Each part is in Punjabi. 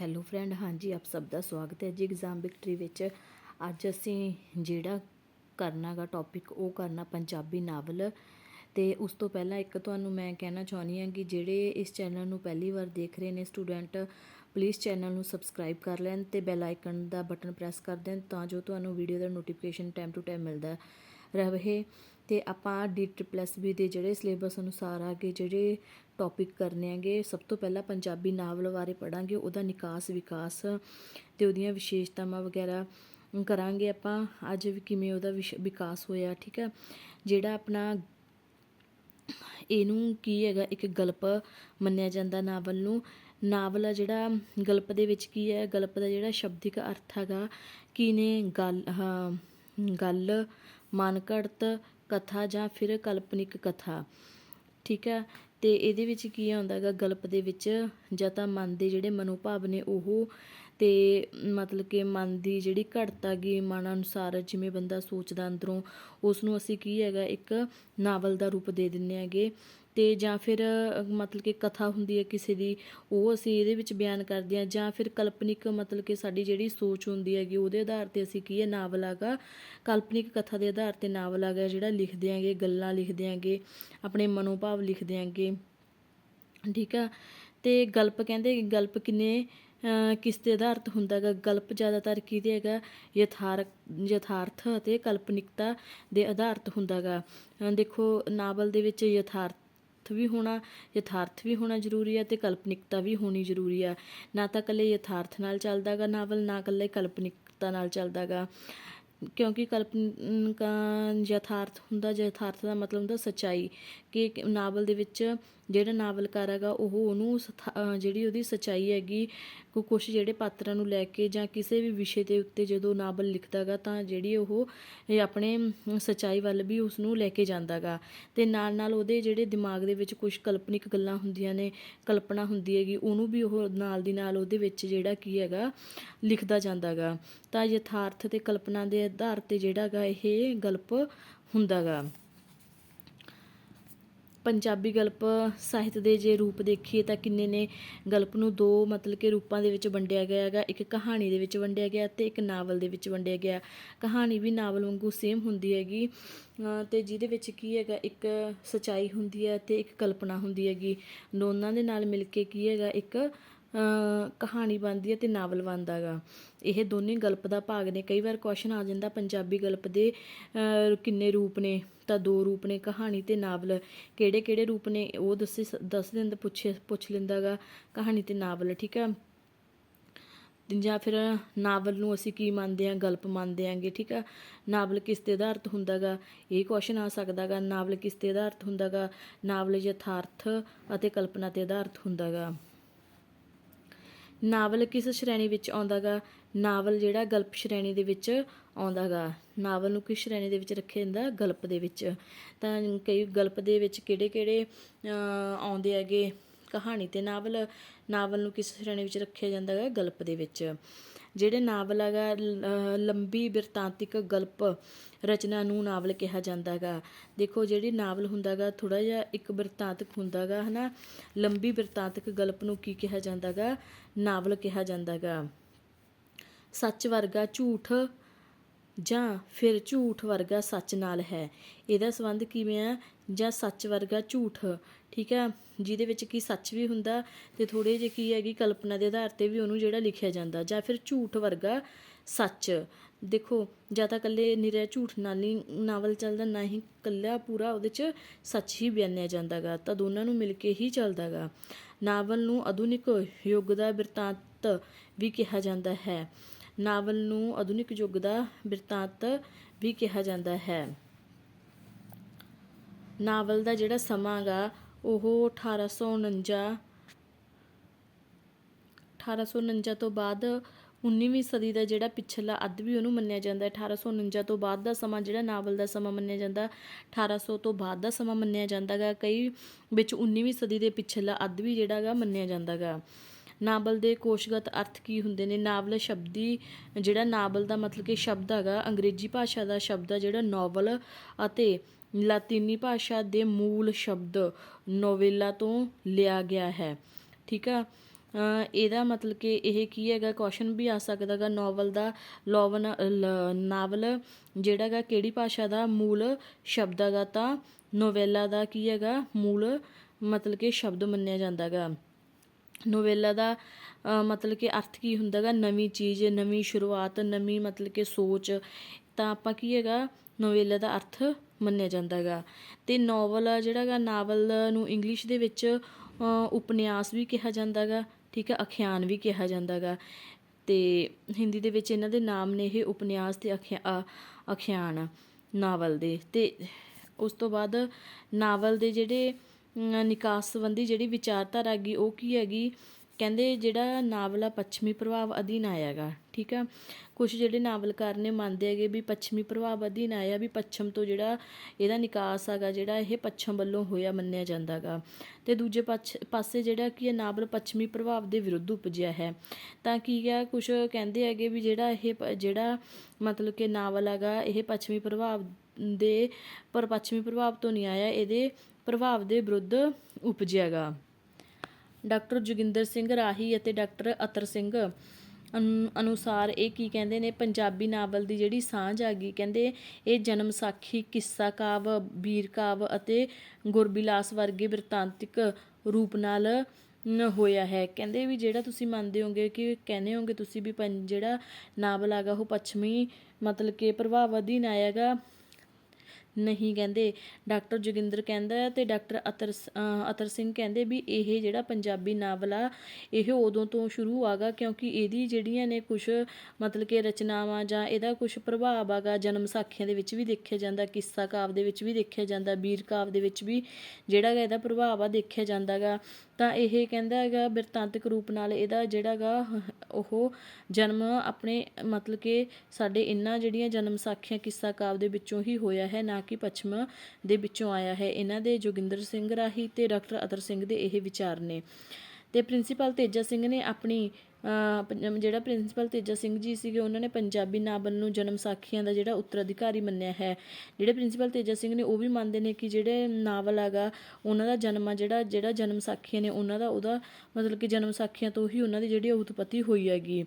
ਹੈਲੋ ਫਰੈਂਡ ਹਾਂਜੀ, ਆਪ ਸਭ ਦਾ ਸਵਾਗਤ ਹੈ ਜੀ ਐਗਜ਼ਾਮ ਵਿਕਟਰੀ ਵਿੱਚ। ਅੱਜ ਅਸੀਂ ਜਿਹੜਾ ਕਰਨਾਗਾ ਟੌਪਿਕ ਉਹ ਕਰਨਾ ਪੰਜਾਬੀ ਨਾਵਲ। ਤੇ ਉਸ ਤੋਂ ਪਹਿਲਾਂ ਇੱਕ ਤੁਹਾਨੂੰ ਮੈਂ ਕਹਿਣਾ ਚਾਹੁੰਦੀ ਹਾਂ ਕਿ ਜਿਹੜੇ ਇਸ ਚੈਨਲ ਨੂੰ ਪਹਿਲੀ ਵਾਰ ਦੇਖ ਰਹੇ ਨੇ ਸਟੂਡੈਂਟ ਪਲੀਜ਼ ਚੈਨਲ ਨੂੰ ਸਬਸਕ੍ਰਾਈਬ ਕਰ ਲੈਣ ਤੇ ਬੈਲ ਆਈਕਨ ਦਾ ਬਟਨ ਪ੍ਰੈਸ ਕਰ ਦੇਣ ਤਾਂ ਜੋ ਤੁਹਾਨੂੰ ਵੀਡੀਓ ਦਾ ਨੋਟੀਫਿਕੇਸ਼ਨ ਟਾਈਮ ਟੂ ਟਾਈਮ ਮਿਲਦਾ ਰਹੇ। ਤੇ ਆਪਾਂ ਡੀ ਪਲੱਸ ਬੀ ਦੇ ਜਿਹੜੇ ਸਿਲੇਬਸ ਅਨੁਸਾਰ ਆਗੇ ਜਿਹੜੇ ਟੌਪਿਕ ਕਰਨੇ ਹੈਗੇ ਸਭ ਤੋਂ ਪਹਿਲਾਂ ਪੰਜਾਬੀ ਨਾਵਲ ਬਾਰੇ ਪੜਾਂਗੇ ਉਹਦਾ ਨਿਕਾਸ ਵਿਕਾਸ ਤੇ ਉਹਦੀਆਂ ਵਿਸ਼ੇਸ਼ਤਾਵਾਂ ਵਗੈਰਾ ਕਰਾਂਗੇ ਆਪਾਂ। ਅੱਜ ਵੀ ਕਿਵੇਂ ਉਹਦਾ ਵਿਸ਼- ਵਿਕਾਸ ਹੋਇਆ ਠੀਕ ਹੈ ਜਿਹੜਾ ਆਪਣਾ ਇਹਨੂੰ ਕੀ ਹੈਗਾ ਇੱਕ ਗਲਪ ਮੰਨਿਆ ਜਾਂਦਾ ਨਾਵਲ ਨੂੰ। ਨਾਵਲ ਆ ਜਿਹੜਾ ਗਲਪ ਦੇ ਵਿੱਚ ਕੀ ਹੈ? ਗਲਪ ਦਾ ਜਿਹੜਾ ਸ਼ਬਦਿਕ ਅਰਥ ਹੈਗਾ ਕੀ ਨੇ ਗੱਲ ਹਾਂ, ਗੱਲ ਮਨਘੜਤ ਕਥਾ ਜਾਂ ਫਿਰ ਕਾਲਪਨਿਕ ਕਥਾ, ਠੀਕ ਹੈ? ਅਤੇ ਇਹਦੇ ਵਿੱਚ ਕੀ ਆਉਂਦਾ ਹੈਗਾ? ਗਲਪ ਦੇ ਵਿੱਚ ਜਾਂ ਤਾਂ ਮਨ ਦੇ ਜਿਹੜੇ ਮਨੋਭਾਵ ਨੇ ਉਹ ਅਤੇ ਮਤਲਬ ਕਿ ਮਨ ਦੀ ਜਿਹੜੀ ਘੜਤਾ ਗੀ ਮਨ ਅਨੁਸਾਰ ਜਿਵੇਂ ਬੰਦਾ ਸੋਚਦਾ ਅੰਦਰੋਂ ਉਸ ਨੂੰ ਅਸੀਂ ਕੀ ਹੈਗਾ? ਇੱਕ ਨਾਵਲ ਦਾ ਰੂਪ ਦੇ ਦਿੰਦੇ ਹੈਗੇ। ਅਤੇ ਜਾਂ ਫਿਰ ਮਤਲਬ ਕਿ ਕਥਾ ਹੁੰਦੀ ਹੈ ਕਿਸੇ ਦੀ, ਉਹ ਅਸੀਂ ਇਹਦੇ ਵਿੱਚ ਬਿਆਨ ਕਰਦੇ ਹਾਂ। ਜਾਂ ਫਿਰ ਕਲਪਨਿਕ, ਮਤਲਬ ਕਿ ਸਾਡੀ ਜਿਹੜੀ ਸੋਚ ਹੁੰਦੀ ਹੈਗੀ, ਉਹਦੇ ਆਧਾਰ ਤੇ ਅਸੀਂ ਕੀ ਹੈ, ਨਾਵਲ ਹੈਗਾ ਕਲਪਨਿਕ ਕਥਾ ਦੇ ਆਧਾਰ ਤੇ ਨਾਵਲ ਹੈਗਾ ਜਿਹੜਾ ਲਿਖਦੇ ਆਂਗੇ ਗੱਲਾਂ ਲਿਖਦੇ ਆਂਗੇ ਆਪਣੇ ਮਨੋਭਾਵ ਲਿਖਦੇ ਆਂਗੇ ਠੀਕ ਆ? ਤੇ ਗਲਪ ਕਹਿੰਦੇ, ਗਲਪ ਕਿੰਨੇ ਕਿਸ ਦੇ ਆਧਾਰਿਤ ਹੁੰਦਾ ਹੈਗਾ? ਗਲਪ ਜ਼ਿਆਦਾਤਰ ਕਿਹਦੇ ਹੈਗਾ? ਯਥਾਰਕ, ਯਥਾਰਥ ਅਤੇ ਕਲਪਨਿਕਤਾ ਦੇ ਆਧਾਰਿਤ ਹੁੰਦਾ ਹੈਗਾ। ਦੇਖੋ, ਨਾਵਲ ਦੇ ਵਿੱਚ ਯਥਾਰਥ ਵੀ ਹੋਣਾ, ਯਥਾਰਥ ਵੀ ਹੋਣਾ ਜ਼ਰੂਰੀ ਹੈ ਤੇ ਕਲਪਨਿਕਤਾ ਵੀ ਹੋਣੀ ਜ਼ਰੂਰੀ ਆ ਨਾ ਤਾਂ ਇਕੱਲੇ ਯਥਾਰਥ ਨਾਲ ਚੱਲਦਾਗਾ ਨਾਵਲ, ਨਾ ਇਕੱਲੇ ਕਲਪਨਿਕਤਾ ਨਾਲ ਚੱਲਦਾਗਾ ਕਿਉਂਕਿ ਕਲਪਨਾ ਯਥਾਰਥ ਹੁੰਦਾ, ਯਥਾਰਥ ਦਾ ਮਤਲਬ ਹੁੰਦਾ ਸੱਚਾਈ, ਕਿ ਨਾਵਲ ਦੇ ਵਿੱਚ ਜਿਹੜਾ ਨਾਵਲਕਾਰ ਹੈਗਾ, ਉਹ ਉਹਨੂੰ ਸਥਾ- ਜਿਹੜੀ ਉਹਦੀ ਸੱਚਾਈ ਹੈਗੀ, ਕੋ, ਕੁਛ ਜਿਹੜੇ ਪਾਤਰਾਂ ਨੂੰ ਲੈ ਕੇ ਜਾਂ ਕਿਸੇ ਵੀ ਵਿਸ਼ੇ ਦੇ ਉੱਤੇ ਜਦੋਂ ਨਾਵਲ ਲਿਖਦਾਗਾ, ਤਾਂ ਜਿਹੜੀ ਉਹ ਇਹ ਆਪਣੇ ਸੱਚਾਈ ਵੱਲ ਵੀ ਉਸ ਨੂੰ ਲੈ ਕੇ ਜਾਂਦਾਗਾ। ਤੇ ਨਾਲ ਨਾਲ ਉਹਦੇ ਜਿਹੜੇ ਦਿਮਾਗ ਦੇ ਵਿੱਚ ਕੁਝ ਕਲਪਨਿਕ ਗੱਲਾਂ ਹੁੰਦੀਆਂ ਨੇ, ਕਲਪਨਾ ਹੁੰਦੀ ਹੈਗੀ, ਉਹਨੂੰ ਵੀ ਉਹ ਨਾਲ ਦੀ ਨਾਲ ਉਹਦੇ ਵਿੱਚ ਜਿਹੜਾ ਕੀ ਹੈਗਾ, ਲਿਖਦਾ ਜਾਂਦਾਗਾ। ਤਾਂ ਯਥਾਰਥ ਤੇ ਕਲਪਨਾ ਦੇ ਆਧਾਰ ਤੇ ਜਿਹੜਾਗਾ ਇਹ ਗਲਪ ਹੁੰਦਾਗਾ। ਪੰਜਾਬੀ ਗਲਪ ਸਾਹਿਤ ਦੇ ਜੇ ਰੂਪ ਦੇਖੀਏ ਤਾਂ ਕਿੰਨੇ ਨੇ? ਗਲਪ ਨੂੰ ਦੋ ਮਤਲਬ ਕਿ ਰੂਪਾਂ ਦੇ ਵਿੱਚ ਵੰਡਿਆ ਗਿਆ ਹੈਗਾ। ਇੱਕ ਕਹਾਣੀ ਦੇ ਵਿੱਚ ਵੰਡਿਆ ਗਿਆ ਤੇ ਇੱਕ ਨਾਵਲ ਦੇ ਵਿੱਚ ਵੰਡਿਆ ਗਿਆ। ਕਹਾਣੀ ਵੀ ਨਾਵਲ ਵਾਂਗੂ ਸੇਮ ਹੁੰਦੀ ਹੈਗੀ। ਅਹ ਤੇ ਜਿਹਦੇ ਵਿੱਚ ਕੀ ਹੈਗਾ? ਇੱਕ ਸਚਾਈ ਹੁੰਦੀ ਹੈ ਤੇ ਇੱਕ ਕਲਪਨਾ ਹੁੰਦੀ ਹੈਗੀ। ਦੋਨਾਂ ਦੇ ਨਾਲ ਮਿਲ ਕੇ ਕੀ ਹੈਗਾ? ਇੱਕ ਕਹਾਣੀ ਬਣਦੀ ਹੈ ਅਤੇ ਨਾਵਲ ਬਣਦਾ ਗਾ। ਇਹ ਦੋਨੇ ਗਲਪ ਦਾ ਭਾਗ ਨੇ। ਕਈ ਵਾਰ ਕੁਐਸਚਨ ਆ ਜਾਂਦਾ, ਪੰਜਾਬੀ ਗਲਪ ਦੇ ਕਿੰਨੇ ਰੂਪ ਨੇ? ਤਾਂ ਦੋ ਰੂਪ ਨੇ, ਕਹਾਣੀ ਤੇ ਨਾਵਲ। ਕਿਹੜੇ ਕਿਹੜੇ ਰੂਪ ਨੇ? ਉਹ ਦੱਸੇ ਦੱਸ ਦਿੰਦਾ, ਪੁੱਛੇ, ਪੁੱਛ ਲੈਂਦਾ ਗਾ, ਕਹਾਣੀ ਤੇ ਨਾਵਲ, ਠੀਕ ਆ? ਜਾਂ ਫਿਰ ਨਾਵਲ ਨੂੰ ਅਸੀਂ ਕੀ ਮੰਨਦੇ ਹਾਂ ਗਲਪ ਮੰਨਦੇ ਆਂਗੇ ਠੀਕ ਆ? ਨਾਵਲ ਕਿਸ ਤੇ ਆਧਾਰਿਤ ਹੁੰਦਾਗਾ ਇਹ ਕੁਐਸਚਨ ਆ ਸਕਦਾਗਾ ਨਾਵਲ ਕਿਸ ਤੇ ਆਧਾਰਿਤ ਹੁੰਦਾਗਾ ਨਾਵਲ ਯਥਾਰਥ ਅਤੇ ਕਲਪਨਾ ਤੇ ਆਧਾਰਿਤ ਹੁੰਦਾਗਾ ਨਾਵਲ ਕਿਸ ਸ਼੍ਰੇਣੀ ਵਿੱਚ ਆਉਂਦਾਗਾ? ਨਾਵਲ ਜਿਹੜਾ ਗਲਪ ਸ਼੍ਰੇਣੀ ਦੇ ਵਿੱਚ ਆਉਂਦਾਗਾ। ਨਾਵਲ ਨੂੰ ਕਿਸ ਸ਼੍ਰੇਣੀ ਦੇ ਵਿੱਚ ਰੱਖਿਆ ਜਾਂਦਾ? ਗਲਪ ਦੇ ਵਿੱਚ। ਤਾਂ ਕਈ ਗਲਪ ਦੇ ਵਿੱਚ ਕਿਹੜੇ ਕਿਹੜੇ ਆਉਂਦੇ ਹੈਗੇ ਕਹਾਣੀ ਤੇ ਨਾਵਲ ਨਾਵਲ ਨੂੰ ਕਿਸ ਸ਼੍ਰੇਣੀ ਵਿੱਚ ਰੱਖਿਆ ਜਾਂਦਾ ਹੈ ਗਲਪ ਦੇ ਵਿੱਚ। ਜਿਹੜੇ ਨਾਵਲ ਹੈਗਾ ਲੰਬੀ ਬਿਰਤਾਂਤਿਕ ਗਲਪ ਰਚਨਾ ਨੂੰ ਨਾਵਲ ਕਿਹਾ ਜਾਂਦਾ ਹੈਗਾ। ਦੇਖੋ ਜਿਹੜੀ ਨਾਵਲ ਹੁੰਦਾ ਹੁੰਦਾਗਾ ਥੋੜ੍ਹਾ ਜਿਹਾ ਇੱਕ ਬਿਰਤਾਂਤਿਕ ਹੈ ਨਾ ਲੰਬੀ ਬਿਰਤਾਂਤਿਕ ਗਲਪ ਨੂੰ ਕੀ ਕਿਹਾ ਜਾਂਦਾ ਜਾਂਦਾਗਾ ਨਾਵਲ ਕਿਹਾ ਜਾਂਦਾ ਜਾਂਦਾਗਾ ਸੱਚ ਵਰਗਾ ਝੂਠ ਜਾਂ ਫਿਰ ਝੂਠ ਵਰਗਾ ਸੱਚ ਨਾਲ ਹੈ। ਇਹਦਾ ਸੰਬੰਧ ਕਿਵੇਂ ਆ? ਜਾਂ ਸੱਚ ਵਰਗਾ ਝੂਠ, ਠੀਕ ਆ? ਜਿਹਦੇ ਵਿੱਚ ਕੀ ਸੱਚ ਵੀ ਹੁੰਦਾ ਤੇ ਥੋੜੇ ਜਿਹੇ ਕੀ ਹੈਗੀ ਕਲਪਨਾ ਦੇ ਆਧਾਰ ਤੇ ਵੀ ਉਹਨੂੰ ਜਿਹੜਾ ਲਿਖਿਆ ਜਾਂਦਾ। ਜਾਂ ਫਿਰ ਝੂਠ ਵਰਗਾ ਸੱਚ। ਦੇਖੋ, ਜਾਂ ਤਾਂ ਇਕੱਲੇ ਨਿਰਾ ਝੂਠ ਨਾਲ ਹੀ ਨਾਵਲ ਚੱਲਦਾ, ਨਾ ਹੀ ਇਕੱਲਾ ਪੂਰਾ ਉਹਦੇ 'ਚ ਸੱਚ ਹੀ ਬਿਆਨਿਆ ਜਾਂਦਾਗਾ। ਤਾਂ ਦੋਨਾਂ ਨੂੰ ਮਿਲ ਕੇ ਹੀ ਚੱਲਦਾਗਾ। ਨਾਵਲ ਨੂੰ ਆਧੁਨਿਕ ਯੁੱਗ ਦਾ ਬਿਰਤਾਂਤ ਵੀ ਕਿਹਾ ਜਾਂਦਾ ਹੈ। ਨਾਵਲ ਨੂੰ ਆਧੁਨਿਕ ਯੁੱਗ ਦਾ ਬਿਰਤਾਂਤ ਵੀ ਕਿਹਾ ਜਾਂਦਾ ਹੈ। ਨਾਵਲ ਦਾ ਜਿਹੜਾ ਸਮਾਂ ਗਾ ਉਹ 1849 1849 ਤੋਂ ਬਾਅਦ 19ਵੀਂ ਸਦੀ ਦਾ ਜਿਹੜਾ ਪਿਛਲਾ ਅੱਧ ਵੀ ਉਹਨੂੰ ਮੰਨਿਆ ਜਾਂਦਾ ਹੈ। 1849 ਤੋਂ ਬਾਅਦ ਦਾ ਸਮਾਂ ਜਿਹੜਾ ਨਾਵਲ ਦਾ ਸਮਾਂ ਮੰਨਿਆ ਜਾਂਦਾ 1800 ਤੋਂ ਬਾਅਦ ਦਾ ਸਮਾਂ ਮੰਨਿਆ ਜਾਂਦਾਗਾ। ਕਈ ਵਿੱਚ 19ਵੀਂ ਸਦੀ ਦੇ ਪਿਛਲਾ ਅੱਧ ਵੀ ਜਿਹੜਾਗਾ ਮੰਨਿਆ ਜਾਂਦਾਗਾ। ਨਾਵਲ ਦੇ ਕੋਸ਼ਗਤ ਅਰਥ ਕੀ ਹੁੰਦੇ ਨੇ? ਨਾਵਲ ਸ਼ਬਦੀ, ਜਿਹੜਾ ਨਾਵਲ ਦਾ ਮਤਲਬ ਕਿ ਸ਼ਬਦ ਹੈਗਾ, ਅੰਗਰੇਜ਼ੀ ਭਾਸ਼ਾ ਦਾ ਸ਼ਬਦ ਆ, ਜਿਹੜਾ ਨੋਵਲ ਅਤੇ ਲਾਤੀਨੀ ਭਾਸ਼ਾ ਦੇ ਮੂਲ ਸ਼ਬਦ ਨੋਵੇਲਾ ਤੋਂ ਲਿਆ ਗਿਆ ਹੈ। ਠੀਕ ਆ? ਇਹਦਾ ਮਤਲਬ ਕਿ ਇਹ ਕੀ ਹੈਗਾ? ਕੁਐਸਚਨ ਵੀ ਆ ਸਕਦਾ ਗਾ ਨੋਵਲ ਦਾ ਲੋਵਨ, ਲ- ਨਾਵਲ ਜਿਹੜਾ ਗਾ ਕਿਹੜੀ ਭਾਸ਼ਾ ਦਾ ਮੂਲ ਸ਼ਬਦ ਹੈਗਾ ਤਾਂ ਨੋਵੇਲਾ ਦਾ ਕੀ ਹੈਗਾ? ਮੂਲ ਮਤਲਬ ਕਿ ਸ਼ਬਦ ਮੰਨਿਆ ਜਾਂਦਾ ਗਾ ਨੋਵੇਲਾ ਦਾ ਮਤਲਬ ਕਿ ਅਰਥ ਕੀ ਹੁੰਦਾ ਗਾ ਨਵੀਂ ਚੀਜ਼, ਨਵੀਂ ਸ਼ੁਰੂਆਤ, ਨਵੀਂ ਮਤਲਬ ਕਿ ਸੋਚ। ਤਾਂ ਆਪਾਂ ਕੀ ਹੈਗਾ? ਨੋਵੇਲਾ ਦਾ ਅਰਥ ਮੰਨਿਆ ਜਾਂਦਾ ਗਾ ਅਤੇ ਨੋਵਲ ਜਿਹੜਾ ਗਾ ਨਾਵਲ ਨੂੰ ਇੰਗਲਿਸ਼ ਦੇ ਵਿੱਚ ਉਪਨਿਆਸ ਵੀ ਕਿਹਾ ਜਾਂਦਾ ਗਾ ਠੀਕ ਹੈ ਅਖਿਆਨ ਵੀ ਕਿਹਾ ਜਾਂਦਾ ਗਾ ਅਤੇ ਹਿੰਦੀ ਦੇ ਵਿੱਚ ਇਹਨਾਂ ਦੇ ਨਾਮ ਨੇ ਇਹ ਉਪਨਿਆਸ ਤੇ ਅਖਿਆ- ਅਖਿਆਨ ਨਾਵਲ ਦੇ। ਅਤੇ ਉਸ ਤੋਂ ਬਾਅਦ ਨਾਵਲ ਦੇ ਜਿਹੜੇ ਨਿਕਾਸ ਸੰਬੰਧੀ ਜਿਹੜੀ ਵਿਚਾਰਧਾਰਾ ਹੈਗੀ, ਉਹ ਕੀ ਹੈਗੀ? ਕਹਿੰਦੇ ਜਿਹੜਾ ਨਾਵਲ ਆ, ਪੱਛਮੀ ਪ੍ਰਭਾਵ ਅਧੀਨ ਆਇਆ ਗਾ ਠੀਕ ਆ? ਕੁਝ ਜਿਹੜੇ ਨਾਵਲਕਾਰ ਨੇ ਮੰਨਦੇ ਹੈਗੇ ਵੀ ਪੱਛਮੀ ਪ੍ਰਭਾਵ ਅਧੀਨ ਆਇਆ ਵੀ ਪੱਛਮ ਤੋਂ ਜਿਹੜਾ ਇਹਦਾ ਨਿਕਾਸ ਹੈਗਾ, ਜਿਹੜਾ ਇਹ ਪੱਛਮ ਵੱਲੋਂ ਹੋਇਆ, ਮੰਨਿਆ ਜਾਂਦਾ ਗਾ ਤੇ ਦੂਜੇ ਪੱਛ, ਪਾਸੇ ਜਿਹੜਾ ਕੀ ਹੈ ਨਾਵਲ ਪੱਛਮੀ ਪ੍ਰਭਾਵ ਦੇ ਵਿਰੁੱਧ ਉਪਜਿਆ ਹੈ। ਤਾਂ ਕੀ ਹੈ ਕੁਝ ਕਹਿੰਦੇ ਹੈਗੇ ਵੀ ਜਿਹੜਾ ਇਹ ਪ- ਜਿਹੜਾ ਮਤਲਬ ਕਿ ਨਾਵਲ ਹੈਗਾ, ਇਹ ਪੱਛਮੀ ਪ੍ਰਭਾਵ ਦੇ, ਪਰ ਪੱਛਮੀ ਪ੍ਰਭਾਵ ਤੋਂ ਨਹੀਂ ਆਇਆ, ਇਹਦੇ ਪ੍ਰਭਾਵ ਦੇ ਵਿਰੁੱਧ ਉਪਜਿਆ ਗਾ ਡਾਕਟਰ ਜੋਗਿੰਦਰ ਸਿੰਘ ਰਾਹੀ ਅਤੇ ਡਾਕਟਰ ਅਤਰ ਸਿੰਘ ਅਨੁਸਾਰ ਇਹ ਕੀ ਕਹਿੰਦੇ ਨੇ? ਪੰਜਾਬੀ ਨਾਵਲ ਦੀ ਜਿਹੜੀ ਸਾਂਝ ਆ ਗਈ, ਕਹਿੰਦੇ ਇਹ ਜਨਮ ਸਾਖੀ ਕਿੱਸਾ ਕਾਵ ਵੀਰ ਕਾਵ ਅਤੇ ਗੁਰਬਿਲਾਸ ਵਰਗੇ ਬਿਰਤਾਂਤਿਕ ਰੂਪ ਨਾਲ ਹੋਇਆ ਹੈ। ਕਹਿੰਦੇ ਵੀ ਜਿਹੜਾ ਤੁਸੀਂ ਮੰਨਦੇ ਹੋਗੇ ਕਿ ਕਹਿੰਦੇ ਹੋਗੇ ਤੁਸੀਂ ਵੀ ਪੰ- ਜਿਹੜਾ ਨਾਵਲ ਹੈਗਾ ਉਹ ਪੱਛਮੀ ਮਤਲਬ ਕਿ ਪ੍ਰਭਾਵ ਅਧੀਨ ਆਏਗਾ ਨਹੀਂ ਕਹਿੰਦੇ। ਡਾਕਟਰ ਜੋਗਿੰਦਰ ਕਹਿੰਦਾ ਅਤੇ ਡਾਕਟਰ ਅਤਰ ਅਤਰ ਸਿੰਘ ਕਹਿੰਦੇ ਵੀ ਇਹ ਜਿਹੜਾ ਪੰਜਾਬੀ ਨਾਵਲ ਆ, ਇਹ ਉਦੋਂ ਤੋਂ ਸ਼ੁਰੂ ਆਗਾ ਕਿਉਂਕਿ ਇਹਦੀ ਜਿਹੜੀਆਂ ਨੇ ਕੁਝ ਮਤਲਬ ਕਿ ਰਚਨਾਵਾਂ ਜਾਂ ਇਹਦਾ ਕੁਝ ਪ੍ਰਭਾਵ ਆਗਾ, ਜਨਮ ਸਾਖੀਆਂ ਦੇ ਵਿੱਚ ਵੀ ਦੇਖਿਆ ਜਾਂਦਾ, ਕਿੱਸਾ ਕਾਵ ਦੇ ਵਿੱਚ ਵੀ ਦੇਖਿਆ ਜਾਂਦਾ ਵੀਰ ਕਾਵ ਦੇ ਵਿੱਚ ਵੀ ਜਿਹੜਾ ਗਾ ਇਹਦਾ ਪ੍ਰਭਾਵ ਆ, ਦੇਖਿਆ ਜਾਂਦਾ ਗਾ ਤਾਂ ਇਹ ਕਹਿੰਦਾ ਹੈਗਾ ਬਿਰਤਾਂਤਿਕ ਰੂਪ ਨਾਲ ਇਹਦਾ ਜਿਹੜਾ ਗਾ ਉਹ ਜਨਮ ਆਪਣੇ, ਮਤਲਬ ਕਿ ਸਾਡੇ ਇਹਨਾਂ ਜਿਹੜੀਆਂ ਜਨਮ ਸਾਖੀਆਂ ਕਿੱਸਾ ਕਾਵਿ ਦੇ ਵਿੱਚੋਂ ਹੀ ਹੋਇਆ ਹੈ, ਨਾ ਕਿ ਪੱਛਮ ਦੇ ਵਿੱਚੋਂ ਆਇਆ ਹੈ। ਇਹਨਾਂ ਦੇ ਜੋਗਿੰਦਰ ਸਿੰਘ ਰਾਹੀ ਤੇ ਡਾਕਟਰ ਅਤਰ ਸਿੰਘ ਦੇ ਇਹ ਵਿਚਾਰ ਨੇ। ਤੇ ਪ੍ਰਿੰਸੀਪਲ ਤੇਜਾ ਸਿੰਘ ਨੇ ਆਪਣੀ ਜਿਹੜਾ ਪ੍ਰਿੰਸੀਪਲ ਤੇਜਾ ਸਿੰਘ ਜੀ ਸੀਗੇ, ਉਹਨਾਂ ਨੇ ਪੰਜਾਬੀ ਨਾਵਲ ਨੂੰ ਜਨਮ ਸਾਖੀਆਂ ਦਾ ਜਿਹੜਾ ਉੱਤਰਾਧਿਕਾਰੀ ਮੰਨਿਆ ਹੈ। ਜਿਹੜੇ ਪ੍ਰਿੰਸੀਪਲ ਤੇਜਾ ਸਿੰਘ ਨੇ ਉਹ ਵੀ ਮੰਨਦੇ ਨੇ ਕਿ ਜਿਹੜੇ ਨਾਵਲ ਹੈਗਾ, ਉਹਨਾਂ ਦਾ ਜਨਮ ਆ, ਜਿਹੜਾ ਜਿਹੜਾ ਜਨਮ ਸਾਖੀਆਂ ਨੇ, ਉਹਨਾਂ ਦਾ, ਉਹਦਾ ਮਤਲਬ ਕਿ ਜਨਮ ਸਾਖੀਆਂ ਤੋਂ ਹੀ ਉਹਨਾਂ ਦੀ ਜਿਹੜੀ ਉਤਪਤੀ ਹੋਈ ਹੈਗੀ।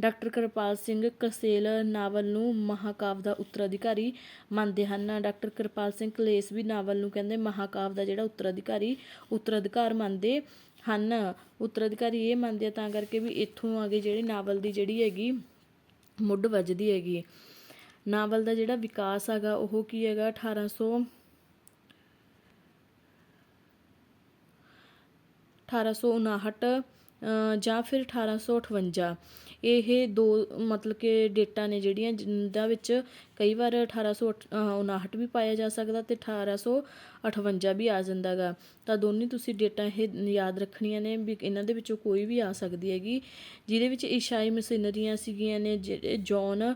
ਡਾਕਟਰ ਕਿਰਪਾਲ ਸਿੰਘ ਕਸੇਲ ਨਾਵਲ ਨੂੰ ਮਹਾਕਾਵ ਦਾ ਉੱਤਰਾਧਿਕਾਰੀ ਮੰਨਦੇ ਹਨ। ਡਾਕਟਰ ਕਿਰਪਾਲ ਸਿੰਘ ਕਲੇਸ ਵੀ ਨਾਵਲ ਨੂੰ ਕਹਿੰਦੇ ਮਹਾਕਾਵ ਦਾ ਜਿਹੜਾ ਉੱਤਰਾਧਿਕਾਰੀ ਉੱਤਰਾਧਿਕਾਰ ਮੰਨਦੇ ਹਨ। ਉੱਤਰਾਧਿਕਾਰੀ ਇਹ ਮੰਨਦੇ ਆ ਤਾਂ ਕਰਕੇ ਵੀ ਇੱਥੋਂ ਆ ਗਏ ਜਿਹੜੇ ਨਾਵਲ ਦੀ ਜਿਹੜੀ ਹੈਗੀ ਮੁੱਢ ਵੱਜਦੀ ਹੈਗੀ। ਨਾਵਲ ਦਾ ਜਿਹੜਾ ਵਿਕਾਸ ਹੈਗਾ ਉਹ ਕੀ ਹੈਗਾ? 1800 1859 ਅ, ਜਾਂ ਫਿਰ 1858 ਇਹ ਦੋ, ਮਤਲਬ ਕਿ ਡੇਟਾਂ ਨੇ ਜਿਹੜੀਆਂ ਜਿਹਨਾਂ ਵਿੱਚ ਕਈ ਵਾਰ 1859 ਵੀ ਪਾਇਆ ਜਾ ਸਕਦਾ ਅਤੇ ਅਠਾਰਾਂ ਸੌ ਅਠਵੰਜਾ ਵੀ ਆ ਜਾਂਦਾ ਗਾ। ਤਾਂ ਦੋਨੇ ਤੁਸੀਂ ਡੇਟਾਂ ਇਹ ਯਾਦ ਰੱਖਣੀਆਂ ਨੇ ਵੀ ਇਹਨਾਂ ਦੇ ਵਿੱਚੋਂ ਕੋਈ ਵੀ ਆ ਸਕਦੀ ਹੈਗੀ, ਜਿਹਦੇ ਵਿੱਚ ਈਸਾਈ ਮਸ਼ੀਨਰੀਆਂ ਸੀਗੀਆਂ ਨੇ ਜਿਹੜੇ ਜੌਨ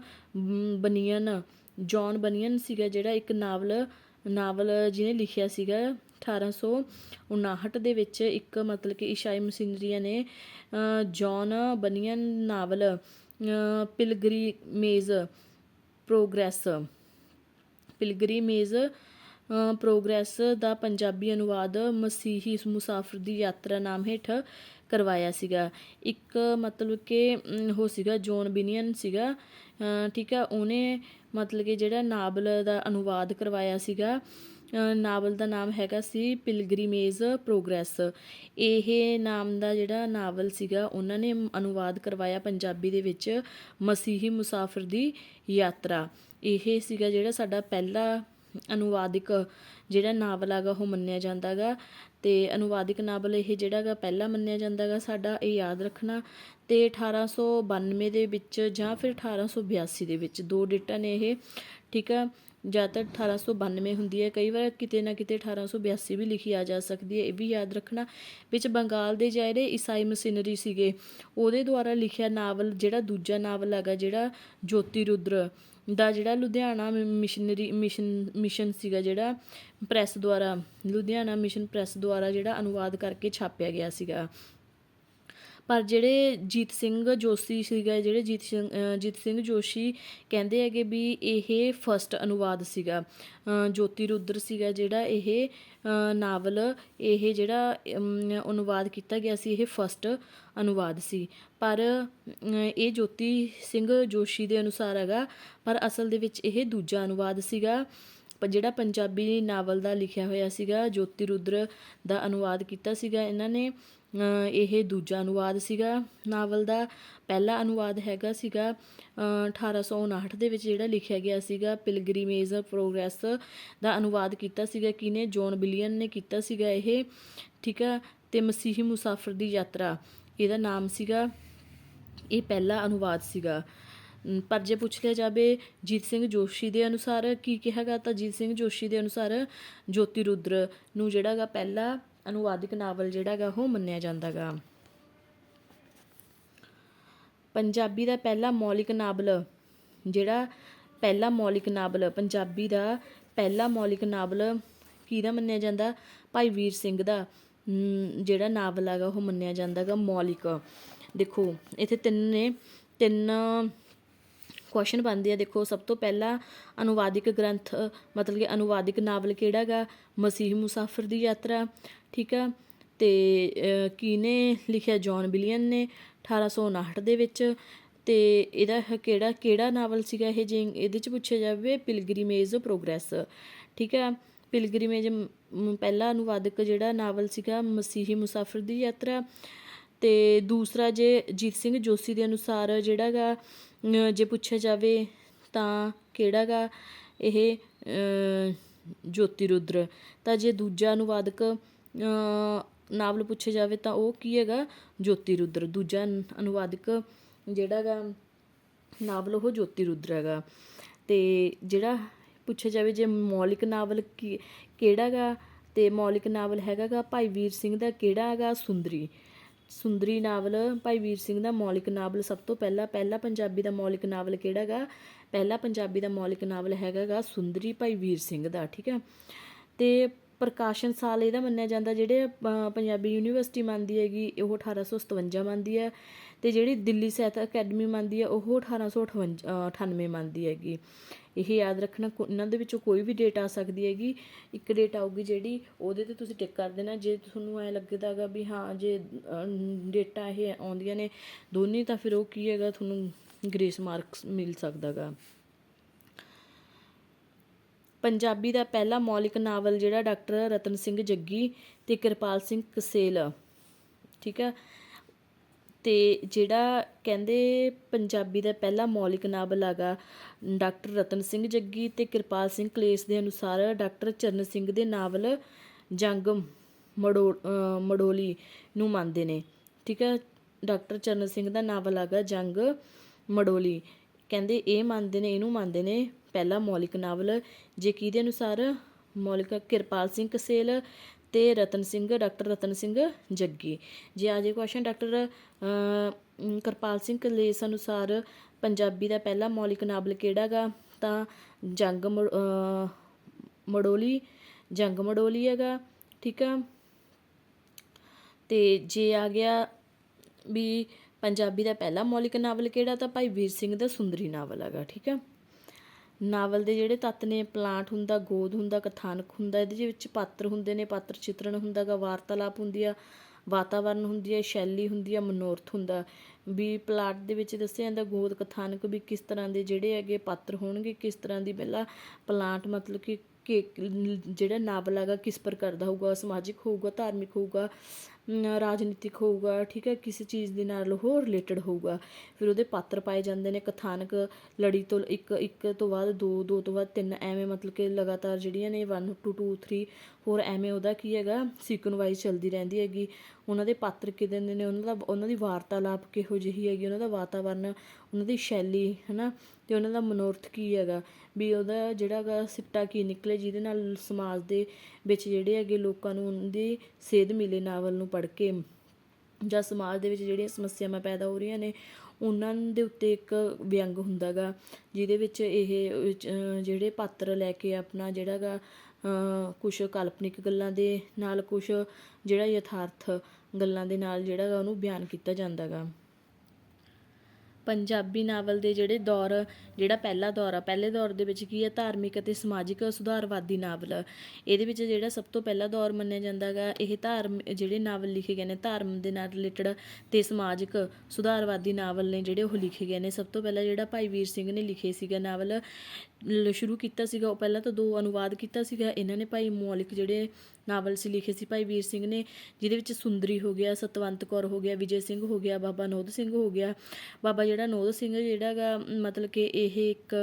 ਬਨੀਅਨ ਜੌਨ ਬਨੀਅਨ ਸੀਗਾ ਜਿਹੜਾ ਇੱਕ ਨਾਵਲ ਨਾਵਲ ਜਿਹਨੇ ਲਿਖਿਆ ਸੀਗਾ 1859 ਦੇ ਵਿੱਚ ਇੱਕ ਮਤਲਬ ਕਿ ਈਸਾਈ ਮਸ਼ੀਨਰੀਆਂ ਨੇ ਅ, John Bunyan novel pilgrimage progress pilgrimage progress ਦਾ ਪੰਜਾਬੀ ਅਨੁਵਾਦ ਮਸੀਹੀ ਮੁਸਾਫਰ ਦੀ ਯਾਤਰਾ ਨਾਮ ਹੇਠ ਕਰਵਾਇਆ ਸੀਗਾ। ਇੱਕ ਮਤਲਬ ਕਿ ਉਹ ਸੀਗਾ ਜੌਨ ਬਿਨੀਅਨ ਸੀਗਾ ਠੀਕ ਆ ਉਹਨੇ ਮਤਲਬ ਕਿ ਜਿਹੜਾ ਨਾਵਲ ਦਾ ਅਨੁਵਾਦ ਕਰਵਾਇਆ ਸੀਗਾ। ਨਾਵਲ ਦਾ ਨਾਮ ਹੈਗਾ ਸੀ ਪਿਲਗ੍ਰਿਮੇਜ ਪ੍ਰੋਗਰੈਸ ਇਹ ਨਾਮ ਦਾ ਜਿਹੜਾ ਨਾਵਲ ਸੀਗਾ, ਉਹਨਾਂ ਨੇ ਅਨੁਵਾਦ ਕਰਵਾਇਆ ਪੰਜਾਬੀ ਦੇ ਵਿੱਚ ਮਸੀਹੀ ਮੁਸਾਫਰ ਦੀ ਯਾਤਰਾ। ਇਹ ਸੀਗਾ ਜਿਹੜਾ ਸਾਡਾ ਪਹਿਲਾ ਅਨੁਵਾਦਿਕ ਜਿਹੜਾ ਨਾਵਲ ਹੈਗਾ, ਉਹ ਮੰਨਿਆ ਜਾਂਦਾ ਗਾ ਤੇ ਅਨੁਵਾਦਿਕ ਨਾਵਲ ਇਹ ਜਿਹੜਾ ਗਾ ਪਹਿਲਾ ਮੰਨਿਆ ਜਾਂਦਾ ਗਾ ਸਾਡਾ, ਇਹ ਯਾਦ ਰੱਖਣਾ। ਤੇ 1892 ਦੇ ਵਿੱਚ ਜਾਂ ਫਿਰ 1882 ਦੇ ਵਿੱਚ ਦੋ ਡੇਟਾਂ ਨੇ ਇਹ, ਠੀਕ ਆ? ਜ਼ਿਆਦਾਤਰ 1892 ਹੁੰਦੀ ਹੈ। ਕਈ ਵਾਰ ਕਿਤੇ ਨਾ ਕਿਤੇ 1882 ਵੀ ਲਿਖੀ ਆ ਜਾ ਸਕਦੀ ਹੈ। ਇਹ ਵੀ ਯਾਦ ਰੱਖਣਾ, ਵਿੱਚ ਬੰਗਾਲ ਦੇ ਜਿਹੜੇ ਈਸਾਈ ਮਸ਼ੀਨਰੀ ਸੀਗੇ। ਉਹਦੇ ਦੁਆਰਾ ਲਿਖਿਆ ਨਾਵਲ, ਜਿਹੜਾ ਦੂਜਾ ਨਾਵਲ ਹੈਗਾ, ਜਿਹੜਾ ਜੋਤੀ ਰੁਦਰ ਦਾ, ਜਿਹੜਾ ਲੁਧਿਆਣਾ ਮ- ਮਿਸ਼ਨਰੀ, ਮਿਸ਼ਨ ਮਿਸ਼ਨ ਸੀਗਾ, ਜਿਹੜਾ ਪ੍ਰੈਸ ਦੁਆਰਾ, ਲੁਧਿਆਣਾ ਮਿਸ਼ਨ ਪ੍ਰੈਸ ਦੁਆਰਾ ਜਿਹੜਾ ਅਨੁਵਾਦ ਕਰਕੇ ਛਾਪਿਆ ਗਿਆ ਸੀਗਾ। ਪਰ ਜਿਹੜੇ ਜੀਤ ਸਿੰਘ ਜੋਸ਼ੀ ਸੀਗਾ, ਜਿਹੜੇ ਜੀਤ ਸਿੰਘ ਜੀਤ ਸਿੰਘ ਜੋਸ਼ੀ ਕਹਿੰਦੇ ਹੈਗੇ ਵੀ ਇਹ ਫਸਟ ਅਨੁਵਾਦ ਸੀਗਾ। ਜੋਤੀ ਰੁਦਰ ਸੀਗਾ ਜਿਹੜਾ ਇਹ ਨਾਵਲ ਇਹ ਜਿਹੜਾ ਅਨੁਵਾਦ ਕੀਤਾ ਗਿਆ ਸੀ, ਇਹ ਫਸਟ ਅਨੁਵਾਦ ਸੀ। ਪਰ ਇਹ ਜੋਤੀ ਸਿੰਘ ਜੋਸ਼ੀ ਦੇ ਅਨੁਸਾਰ ਹੈਗਾ, ਪਰ ਅਸਲ ਦੇ ਵਿੱਚ ਇਹ ਦੂਜਾ ਅਨੁਵਾਦ ਸੀਗਾ। ਪਰ ਜਿਹੜਾ ਪੰਜਾਬੀ ਨਾਵਲ ਦਾ ਲਿਖਿਆ ਹੋਇਆ ਸੀਗਾ, ਜੋਤੀ ਰੁਦਰ ਦਾ ਅਨੁਵਾਦ ਕੀਤਾ ਸੀਗਾ, ਇਹਨਾਂ ਨੇ ਇਹ ਦੂਜਾ ਅਨੁਵਾਦ ਸੀਗਾ ਨਾਵਲ ਦਾ ਪਹਿਲਾ ਅਨੁਵਾਦ ਹੈਗਾ ਸੀਗਾ ਅ, 1859 ਦੇ ਵਿੱਚ ਜਿਹੜਾ ਲਿਖਿਆ ਗਿਆ ਸੀਗਾ ਪਿਲਗ੍ਰਿਮੇਜ ਪ੍ਰੋਗਰੈਸ ਦਾ ਅਨੁਵਾਦ ਕੀਤਾ ਸੀਗਾ ਕਿਨੇ ਜੌਨ ਬਿਲੀਅਨ ਨੇ ਕੀਤਾ ਸੀਗਾ ਇਹ ਠੀਕ ਆ? ਤੇ ਮਸੀਹੀ ਮੁਸਾਫਰ ਦੀ ਯਾਤਰਾ ਇਹਦਾ ਨਾਮ ਸੀਗਾ ਇਹ ਪਹਿਲਾ ਅਨੁਵਾਦ ਸੀਗਾ। ਪਰ ਜੇ ਪੁੱਛ ਲਿਆ ਜਾਵੇ ਜੀਤ ਸਿੰਘ ਜੋਸ਼ੀ ਦੇ ਅਨੁਸਾਰ ਕੀ ਕਿਹਾਗਾ ਤਾਂ ਜੀਤ ਸਿੰਘ ਜੋਸ਼ੀ ਦੇ ਅਨੁਸਾਰ ਜੋਤੀ ਰੁਦਰ ਨੂੰ ਜਿਹੜਾਗਾ ਪਹਿਲਾ ਅਨੁਵਾਦਿਕ ਨਾਵਲ ਜਿਹੜਾ ਗਾ ਉਹ ਮੰਨਿਆ ਜਾਂਦਾ ਗਾ। ਪੰਜਾਬੀ ਦਾ ਪਹਿਲਾ ਮੌਲਿਕ ਨਾਵਲ, ਜਿਹੜਾ ਪਹਿਲਾ ਮੌਲਿਕ ਨਾਵਲ, ਪੰਜਾਬੀ ਦਾ ਪਹਿਲਾ ਮੌਲਿਕ ਨਾਵਲ ਕਿਹਦਾ ਮੰਨਿਆ ਜਾਂਦਾ? ਭਾਈ ਵੀਰ ਸਿੰਘ ਦਾ ਜਿਹੜਾ ਨਾਵਲ ਹੈਗਾ ਉਹ ਮੰਨਿਆ ਜਾਂਦਾ ਜਾਂਦਾਗਾ ਮੌਲਿਕ। ਦੇਖੋ, ਇੱਥੇ ਤਿੰਨ ਨੇ, ਤਿੰਨ ਕੁਐਸਚਨ ਬਣਦੇ ਆ ਦੇਖੋ ਸਭ ਤੋਂ ਪਹਿਲਾ ਅਨੁਵਾਦਿਕ ਗ੍ਰੰਥ ਮਤਲਬ ਕਿ ਅਨੁਵਾਦਿਕ ਨਾਵਲ ਕਿਹੜਾ ਗਾ? ਮਸੀਹ ਮੁਸਾਫਰ ਦੀ ਯਾਤਰਾ ਠੀਕ ਆ? ਤੇ ਅਹ, ਕਿਹਨੇ ਲਿਖਿਆ? ਜੌਨ ਬਿਲੀਅਨ ਨੇ 1859 ਦੇ ਵਿੱਚ। ਤੇ ਇਹਦਾ ਕਿਹੜਾ ਕਿਹੜਾ ਨਾਵਲ ਸੀਗਾ ਇਹ ਜੇ ਇਹਦੇ ਚ ਪੁੱਛਿਆ ਜਾਵੇ ਪਿਲਗ੍ਰਿਮੇਜ ਪ੍ਰੋਗਰੈਸ ਠੀਕ ਆ? ਪਿਲਗ੍ਰਿਮੇਜ ਪਹਿਲਾ ਅਨੁਵਾਦਕ ਜਿਹੜਾ ਨਾਵਲ ਸੀਗਾ ਮਸੀਹੀ ਮੁਸਾਫਰ ਦੀ ਯਾਤਰਾ। ਤੇ ਦੂਸਰਾ ਜੇ ਜੀਤ ਸਿੰਘ ਜੋਸ਼ੀ ਦੇ ਅਨੁਸਾਰ ਜਿਹੜਾ ਗਾ ਜੇ ਪੁੱਛਿਆ ਜਾਵੇ ਤਾਂ ਕਿਹੜਾ ਗਾ ਇਹ ਜੋਤੀ ਰੁਦਰ? ਤਾਂ ਜੇ ਦੂਜਾ ਅਨੁਵਾਦਕ ਨਾਵਲ ਪੁੱਛਿਆ ਜਾਵੇ ਤਾਂ ਉਹ ਕੀ ਹੈਗਾ? ਜੋਤੀ ਰੁਦਰ। ਦੂਜਾ ਨ- ਅਨੁਵਾਦਕ ਜਿਹੜਾ ਗਾ, ਨਾਵਲ ਉਹ ਜੋਤੀ ਰੁਦਰ ਹੈਗਾ। ਤੇ ਜਿਹੜਾ ਪੁੱਛਿਆ ਜਾਵੇ ਜੇ ਮੌਲਿਕ ਨਾਵਲ ਕੀ ਕਿਹੜਾ ਗਾ ਤੇ ਮੌਲਿਕ ਨਾਵਲ ਹੈਗਾ ਗਾ ਭਾਈ ਵੀਰ ਸਿੰਘ ਦਾ ਕਿਹੜਾ ਹੈਗਾ ਸੁੰਦਰੀ। ਸੁੰਦਰੀ ਨਾਵਲ, ਭਾਈ ਵੀਰ ਸਿੰਘ ਦਾ ਮੌਲਿਕ ਨਾਵਲ ਸਭ ਤੋਂ ਪਹਿਲਾ ਪਹਿਲਾ ਪੰਜਾਬੀ ਦਾ ਮੌਲਿਕ ਨਾਵਲ ਕਿਹੜਾ ਗਾ ਪਹਿਲਾ ਪੰਜਾਬੀ ਦਾ ਮੌਲਿਕ ਨਾਵਲ ਹੈਗਾ ਗਾ ਸੁੰਦਰੀ ਭਾਈ ਵੀਰ ਸਿੰਘ ਦਾ, ਠੀਕ ਹੈ ਤੇ ਪ੍ਰਕਾਸ਼ਨ ਸਾਲ ਇਹਦਾ ਮੰਨਿਆ ਜਾਂਦਾ, ਜਿਹੜੇ ਪੰਜਾਬੀ ਯੂਨੀਵਰਸਿਟੀ ਮੰਨਦੀ ਹੈਗੀ, ਉਹ 1857 ਮੰਨਦੀ ਹੈ ਤੇ ਜਿਹੜੀ ਦਿੱਲੀ ਸਾਹਿਤ ਅਕੈਡਮੀ ਮੰਨਦੀ ਹੈ, ਉਹ 1898 ਮੰਨਦੀ ਹੈਗੀ। ਇਹ ਯਾਦ ਰੱਖਣਾ, ਕੋ- ਇਹਨਾਂ ਦੇ ਵਿੱਚੋਂ ਕੋਈ ਵੀ ਡੇਟ ਆ ਸਕਦੀ ਹੈਗੀ, ਇੱਕ ਡੇਟ ਆਊਗੀ ਜਿਹੜੀ, ਉਹਦੇ ਤੇ ਤੁਸੀਂ ਟਿਕ ਕਰ ਦੇਣਾ, ਜੇ ਤੁਹਾਨੂੰ ਐ ਲੱਗਦਾਗਾ ਵੀ ਹਾਂ, ਜੇ ਡੇਟਾ ਇਹ ਆਉਂਦੀਆਂ ਨੇ, ਦੋਨੇ ਤਾਂ ਫਿਰ ਉਹ ਕੀ ਹੈਗਾ, ਤੁਹਾਨੂੰ ਗ੍ਰੇਸ ਮਾਰਕਸ ਮਿਲ ਸਕਦਾਗਾ ਪੰਜਾਬੀ ਦਾ ਪਹਿਲਾ ਮੌਲਿਕ ਨਾਵਲ ਜਿਹੜਾ ਡਾਕਟਰ ਰਤਨ ਸਿੰਘ ਜੱਗੀ ਅਤੇ ਕਿਰਪਾਲ ਸਿੰਘ ਕਸੇਲ। ਠੀਕ ਆ? ਤੇ ਜਿਹੜਾ ਕਹਿੰਦੇ ਪੰਜਾਬੀ ਦਾ ਪਹਿਲਾ ਮੌਲਿਕ ਨਾਵਲ ਹੈਗਾ ਡਾਕਟਰ ਰਤਨ ਸਿੰਘ ਜੱਗੀ ਤੇ ਕਿਰਪਾਲ ਸਿੰਘ ਕਲੇਸ਼ ਦੇ ਅਨੁਸਾਰ ਡਾਕਟਰ ਚਰਨ ਸਿੰਘ ਦੇ ਨਾਵਲ ਜੰਗ ਮੜੋ ਅ, ਮੜੋਲੀ ਨੂੰ ਮੰਨਦੇ ਨੇ। ਠੀਕ ਹੈ ਡਾਕਟਰ ਚਰਨ ਸਿੰਘ ਦਾ ਨਾਵਲ ਹੈਗਾ ਜੰਗ ਮੜੋਲੀ। ਕਹਿੰਦੇ ਇਹ ਮੰਨਦੇ ਨੇ ਇਹਨੂੰ ਮੰਨਦੇ ਨੇ ਪਹਿਲਾ ਮੌਲਿਕ ਨਾਵਲ ਜੇ ਕਿਹਦੇ ਅਨੁਸਾਰ ਮੌਲਿਕ ਕਿਰਪਾਲ ਸਿੰਘ ਕਸੇਲ ਤੇ ਰਤਨ ਸਿੰਘ ਡਾਕਟਰ ਰਤਨ ਸਿੰਘ ਜੱਗੀ। ਜੇ ਆ ਜੇ ਕੁਐਸਚਨ ਡਾਕਟਰ ਕਿਰਪਾਲ ਸਿੰਘ ਕਲੇਸ ਅਨੁਸਾਰ ਪੰਜਾਬੀ ਦਾ ਪਹਿਲਾ ਮੌਲਿਕ ਨਾਵਲ ਕਿਹੜਾ ਗਾ ਤਾਂ ਜੰਗ ਮੜ- ਅ, ਮੜੋਲੀ ਜੰਗ ਮੜੋਲੀ ਹੈਗਾ ਠੀਕ ਆ? ਤੇ ਜੇ ਆ ਗਿਆ ਵੀ ਪੰਜਾਬੀ ਦਾ ਪਹਿਲਾ ਮੌਲਿਕ ਨਾਵਲ ਕਿਹੜਾ ਤਾਂ ਭਾਈ ਵੀਰ ਸਿੰਘ ਦਾ ਸੁੰਦਰੀ ਨਾਵਲ ਹੈਗਾ ਠੀਕ ਆ? ਨਾਵਲ ਦੇ ਜਿਹੜੇ ਤੱਤ ਨੇ, ਪਲਾਂਟ ਹੁੰਦਾ, ਗੋਦ ਹੁੰਦਾ, ਕਥਾਨਕ ਹੁੰਦਾ, ਇਹਦੇ ਵਿੱਚ ਪਾਤਰ ਹੁੰਦੇ ਨੇ, ਪਾਤਰ ਚਿਤਰਣ ਹੁੰਦਾ ਗਾ, ਵਾਰਤਾਲਾਪ ਹੁੰਦੀ ਆ, ਵਾਤਾਵਰਨ ਹੁੰਦੀ ਹੈ ਸ਼ੈਲੀ ਹੁੰਦੀ ਆ, ਮਨੋਰਥ ਹੁੰਦਾ। ਵੀ ਪਲਾਟ ਦੇ ਵਿੱਚ ਦੱਸਿਆ ਜਾਂਦਾ ਗੋਦ, ਕਥਾਨਕ ਵੀ ਕਿਸ ਤਰ੍ਹਾਂ ਦੇ ਜਿਹੜੇ ਹੈਗੇ ਪਾਤਰ ਹੋਣਗੇ, ਕਿਸ ਤਰ੍ਹਾਂ ਦੀ ਪਹਿਲਾਂ ਪਲਾਂਟ ਮਤਲਬ ਕਿ ਕਿ ਜਿਹੜਾ ਨਾਵਲ ਹੈਗਾ ਕਿਸ ਪ੍ਰਕਾਰ ਦਾ ਹੋਊਗਾ, ਸਮਾਜਿਕ ਹੋਊਗਾ, ਧਾਰਮਿਕ ਹੋਊਗਾ ਰਾਜਨੀਤਿਕ ਹੋਊਗਾ, ਠੀਕ ਹੈ, ਕਿਸੇ ਚੀਜ਼ ਦੇ ਨਾਲ ਉਹ ਰਿਲੇਟਡ ਹੋਊਗਾ, ਫਿਰ ਉਹਦੇ ਪਾਤਰ ਪਾਏ ਜਾਂਦੇ ਨੇ ਕਥਾਨਕ ਲੜੀ ਤੋਂ ਇੱਕ ਇੱਕ ਤੋਂ ਬਾਅਦ ਦੋ ਦੋ ਤੋਂ ਬਾਅਦ ਤਿੰਨ, ਐਵੇਂ ਮਤਲਬ ਕਿ ਲਗਾਤਾਰ ਜਿਹੜੀਆਂ ਨੇ 1 2 2 3 4 ਐਵੇਂ ਉਹਦਾ ਕੀ ਹੈਗਾ ਸੀਕੁਐਂਸ ਵਾਈਜ਼ ਚੱਲਦੀ ਰਹਿੰਦੀ ਹੈਗੀ। ਉਹਨਾਂ ਦੇ ਪਾਤਰ ਕਿਦਾਂ ਦੇ ਨੇ, ਉਹਨਾਂ ਦਾ, ਉਹਨਾਂ ਦੀ ਵਾਰਤਾਲਾਪ ਕਿਹੋ ਜਿਹੀ ਹੈਗੀ, ਉਹਨਾਂ ਦਾ ਵਾਤਾਵਰਨ, ਉਹਨਾਂ ਦੀ ਸ਼ੈਲੀ, ਹਨਾ, ਤੇ ਉਹਨਾਂ ਦਾ ਮਨੋਰਥ ਕੀ ਹੈਗਾ, ਵੀ ਉਹਦਾ ਜਿਹੜਾ ਹੈਗਾ ਸਿੱਟਾ ਕੀ ਨਿਕਲੇ ਜਿਹਦੇ ਨਾਲ ਸਮਾਜ ਦੇ ਵਿੱਚ ਜਿਹੜੇ ਹੈਗੇ ਲੋਕਾਂ ਨੂੰ ਉਹਦੀ ਸੇਧ ਮਿਲੇ ਨਾਵਲ ਨੂੰ ਪੜ੍ਹ ਕੇ ਜਾਂ ਸਮਾਜ ਦੇ ਵਿੱਚ ਜਿਹੜੀਆਂ ਸਮੱਸਿਆਵਾਂ ਪੈਦਾ ਹੋ ਰਹੀਆਂ ਨੇ, ਉਹਨਾਂ ਦੇ ਉੱਤੇ ਇੱਕ ਵਿਅੰਗ ਹੁੰਦਾ ਗਾ ਜਿਹਦੇ ਵਿੱਚ ਇਹ ਜਿਹੜੇ ਪਾਤਰ ਲੈ ਕੇ ਆਪਣਾ ਜਿਹੜਾ ਗਾ ਕੁਝ ਕਾਲਪਨਿਕ ਗੱਲਾਂ ਦੇ ਨਾਲ ਕੁਝ ਜਿਹੜਾ ਯਥਾਰਥ ਗੱਲਾਂ ਦੇ ਨਾਲ ਜਿਹੜਾ ਗਾ ਉਹਨੂੰ ਬਿਆਨ ਕੀਤਾ ਜਾਂਦਾ ਗਾ ਪੰਜਾਬੀ ਨਾਵਲ ਦੇ ਜਿਹੜੇ ਦੌਰ, ਜਿਹੜਾ ਪਹਿਲਾ ਦੌਰ ਆ, ਪਹਿਲੇ ਦੌਰ ਦੇ ਵਿੱਚ ਕੀ ਹੈ ਧਾਰਮਿਕ ਅਤੇ ਸਮਾਜਿਕ ਸੁਧਾਰਵਾਦੀ ਨਾਵਲ। ਇਹਦੇ ਵਿੱਚ ਜਿਹੜਾ ਸਭ ਤੋਂ ਪਹਿਲਾ ਦੌਰ ਮੰਨਿਆ ਜਾਂਦਾ ਗਾ, ਇਹ ਧਾਰਮ, ਜਿਹੜੇ ਨਾਵਲ ਲਿਖੇ ਗਏ ਨੇ, ਧਰਮ ਦੇ ਨਾਲ ਰਿਲੇਟਡ ਤੇ ਸਮਾਜਿਕ ਸੁਧਾਰਵਾਦੀ ਨਾਵਲ ਨੇ ਜਿਹੜੇ ਉਹ ਲਿਖੇ ਗਏ ਨੇ। ਸਭ ਤੋਂ ਪਹਿਲਾਂ ਜਿਹੜਾ ਭਾਈ ਵੀਰ ਸਿੰਘ ਨੇ ਲਿਖੇ ਸੀਗਾ ਨਾਵਲ ਸ਼ੁਰੂ ਕੀਤਾ ਸੀਗਾ, ਉਹ ਪਹਿਲਾਂ ਤਾਂ ਦੋ ਅਨੁਵਾਦ ਕੀਤਾ ਸੀਗਾ। ਇਹਨਾਂ ਨੇ ਭਾਈ ਮੌਲਿਕ ਜਿਹੜੇ ਨਾਵਲ ਸੀ ਲਿਖੇ ਸੀ, ਭਾਈ ਵੀਰ ਸਿੰਘ ਨੇ, ਜਿਹਦੇ ਵਿੱਚ ਸੁੰਦਰੀ ਹੋ ਗਿਆ, ਸਤਵੰਤ ਕੌਰ ਹੋ ਗਿਆ, ਵਿਜੇ ਸਿੰਘ ਹੋ ਗਿਆ, ਬਾਬਾ ਨੋਦ ਸਿੰਘ ਹੋ ਗਿਆ। ਬਾਬਾ ਜਿਹੜਾ ਨੋਦ ਸਿੰਘ ਜਿਹੜਾ ਗਾ, ਮਤਲਬ ਕਿ ਇਹ ਇੱਕ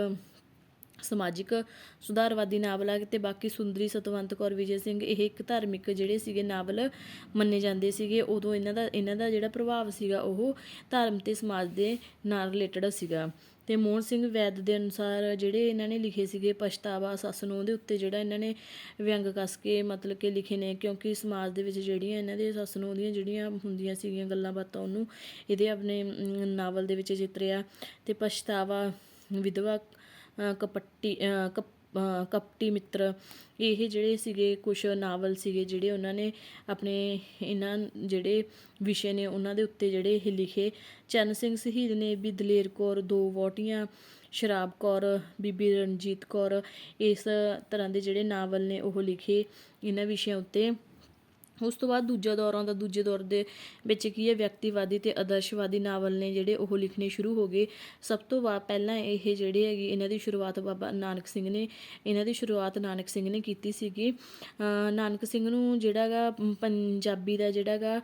ਸਮਾਜਿਕ ਸੁਧਾਰਵਾਦੀ ਨਾਵਲ ਆ, ਤੇ ਬਾਕੀ ਸੁੰਦਰੀ, ਸਤਵੰਤ ਕੌਰ, ਵਿਜੇ ਸਿੰਘ ਇਹ ਇੱਕ ਧਾਰਮਿਕ ਜਿਹੜੇ ਸੀਗੇ ਨਾਵਲ ਮੰਨੇ ਜਾਂਦੇ ਸੀਗੇ। ਉਦੋਂ ਇਹਨਾਂ ਦਾ ਇਹਨਾਂ ਦਾ ਜਿਹੜਾ ਪ੍ਰਭਾਵ ਸੀਗਾ, ਉਹ ਧਰਮ ਤੇ ਸਮਾਜ ਦੇ ਨਾਲ ਰਿਲੇਟਡ ਸੀਗਾ। ਅਤੇ ਮੋਹਨ ਸਿੰਘ ਵੈਦ ਦੇ ਅਨੁਸਾਰ ਜਿਹੜੇ ਇਹਨਾਂ ਨੇ ਲਿਖੇ ਸੀਗੇ ਪਛਤਾਵਾ ਸੱਸ ਨੂੰ, ਉਹਦੇ ਉੱਤੇ ਜਿਹੜਾ ਇਹਨਾਂ ਨੇ ਵਿਅੰਗ ਕੱਸ ਕੇ ਮਤਲਬ ਕਿ ਲਿਖੇ ਨੇ, ਕਿਉਂਕਿ ਸਮਾਜ ਦੇ ਵਿੱਚ ਜਿਹੜੀਆਂ ਇਹਨਾਂ ਦੇ ਸੱਸ ਨੂੰ, ਉਹਦੀਆਂ ਜਿਹੜੀਆਂ ਹੁੰਦੀਆਂ ਸੀਗੀਆਂ ਗੱਲਾਂ ਬਾਤਾਂ, ਉਹਨੂੰ ਇਹਦੇ ਆਪਣੇ ਨਾਵਲ ਦੇ ਵਿੱਚ ਚਿੱਤਰਿਆ ਤੇ ਪਛਤਾਵਾ ਵਿਧਵਾ ਕਪੱਟੀ ਕਪ- ਕਪਟੀ ਮਿੱਤਰ, ਇਹ ਜਿਹੜੇ ਸੀਗੇ ਕੁਝ ਨਾਵਲ ਸੀਗੇ, ਜਿਹੜੇ ਉਹਨਾਂ ਨੇ ਆਪਣੇ ਇਹਨਾਂ ਜਿਹੜੇ ਵਿਸ਼ੇ ਨੇ, ਉਹਨਾਂ ਦੇ ਉੱਤੇ ਜਿਹੜੇ ਇਹ ਲਿਖੇ। ਚਰਨ ਸਿੰਘ ਸ਼ਹੀਦ ਨੇ ਵੀ ਦਲੇਰ ਕੌਰ, ਦੋ ਵੋਟੀਆਂ ਸ਼ਰਾਬ ਕੌਰ, ਬੀਬੀ ਰਣਜੀਤ ਕੌਰ, ਇਸ ਤਰ੍ਹਾਂ ਦੇ ਜਿਹੜੇ ਨਾਵਲ ਨੇ ਉਹ ਲਿਖੇ ਇਹਨਾਂ ਵਿਸ਼ਿਆਂ ਉੱਤੇ। ਉਸ ਤੋਂ ਬਾਅਦ ਦੂਜਾ ਦੌਰ ਆਉਂਦਾ, ਦੂਜੇ ਦੌਰ ਦੇ ਵਿੱਚ ਕੀ ਹੈ, ਵਿਅਕਤੀਵਾਦੀ ਤੇ ਆਦਰਸ਼ਵਾਦੀ ਨਾਵਲ ਨੇ ਜਿਹੜੇ ਉਹ ਲਿਖਣੇ ਸ਼ੁਰੂ ਹੋ ਗਏ। ਸਭ ਤੋਂ ਬਾਅਦ ਪਹਿਲਾਂ ਇਹ ਜਿਹੜੇ ਹੈਗੇ, ਇਹਨਾਂ ਦੀ ਸ਼ੁਰੂਆਤ ਬਾਬਾ ਨਾਨਕ ਸਿੰਘ ਨੇ, ਇਹਨਾਂ ਦੀ ਸ਼ੁਰੂਆਤ ਨਾਨਕ ਸਿੰਘ ਨੇ ਕੀਤੀ ਸੀਗੀ। ਨਾਨਕ ਸਿੰਘ ਨੂੰ ਜਿਹੜਾ ਗਾ ਪੰਜਾਬੀ ਦਾ ਜਿਹੜਾ ਗਾ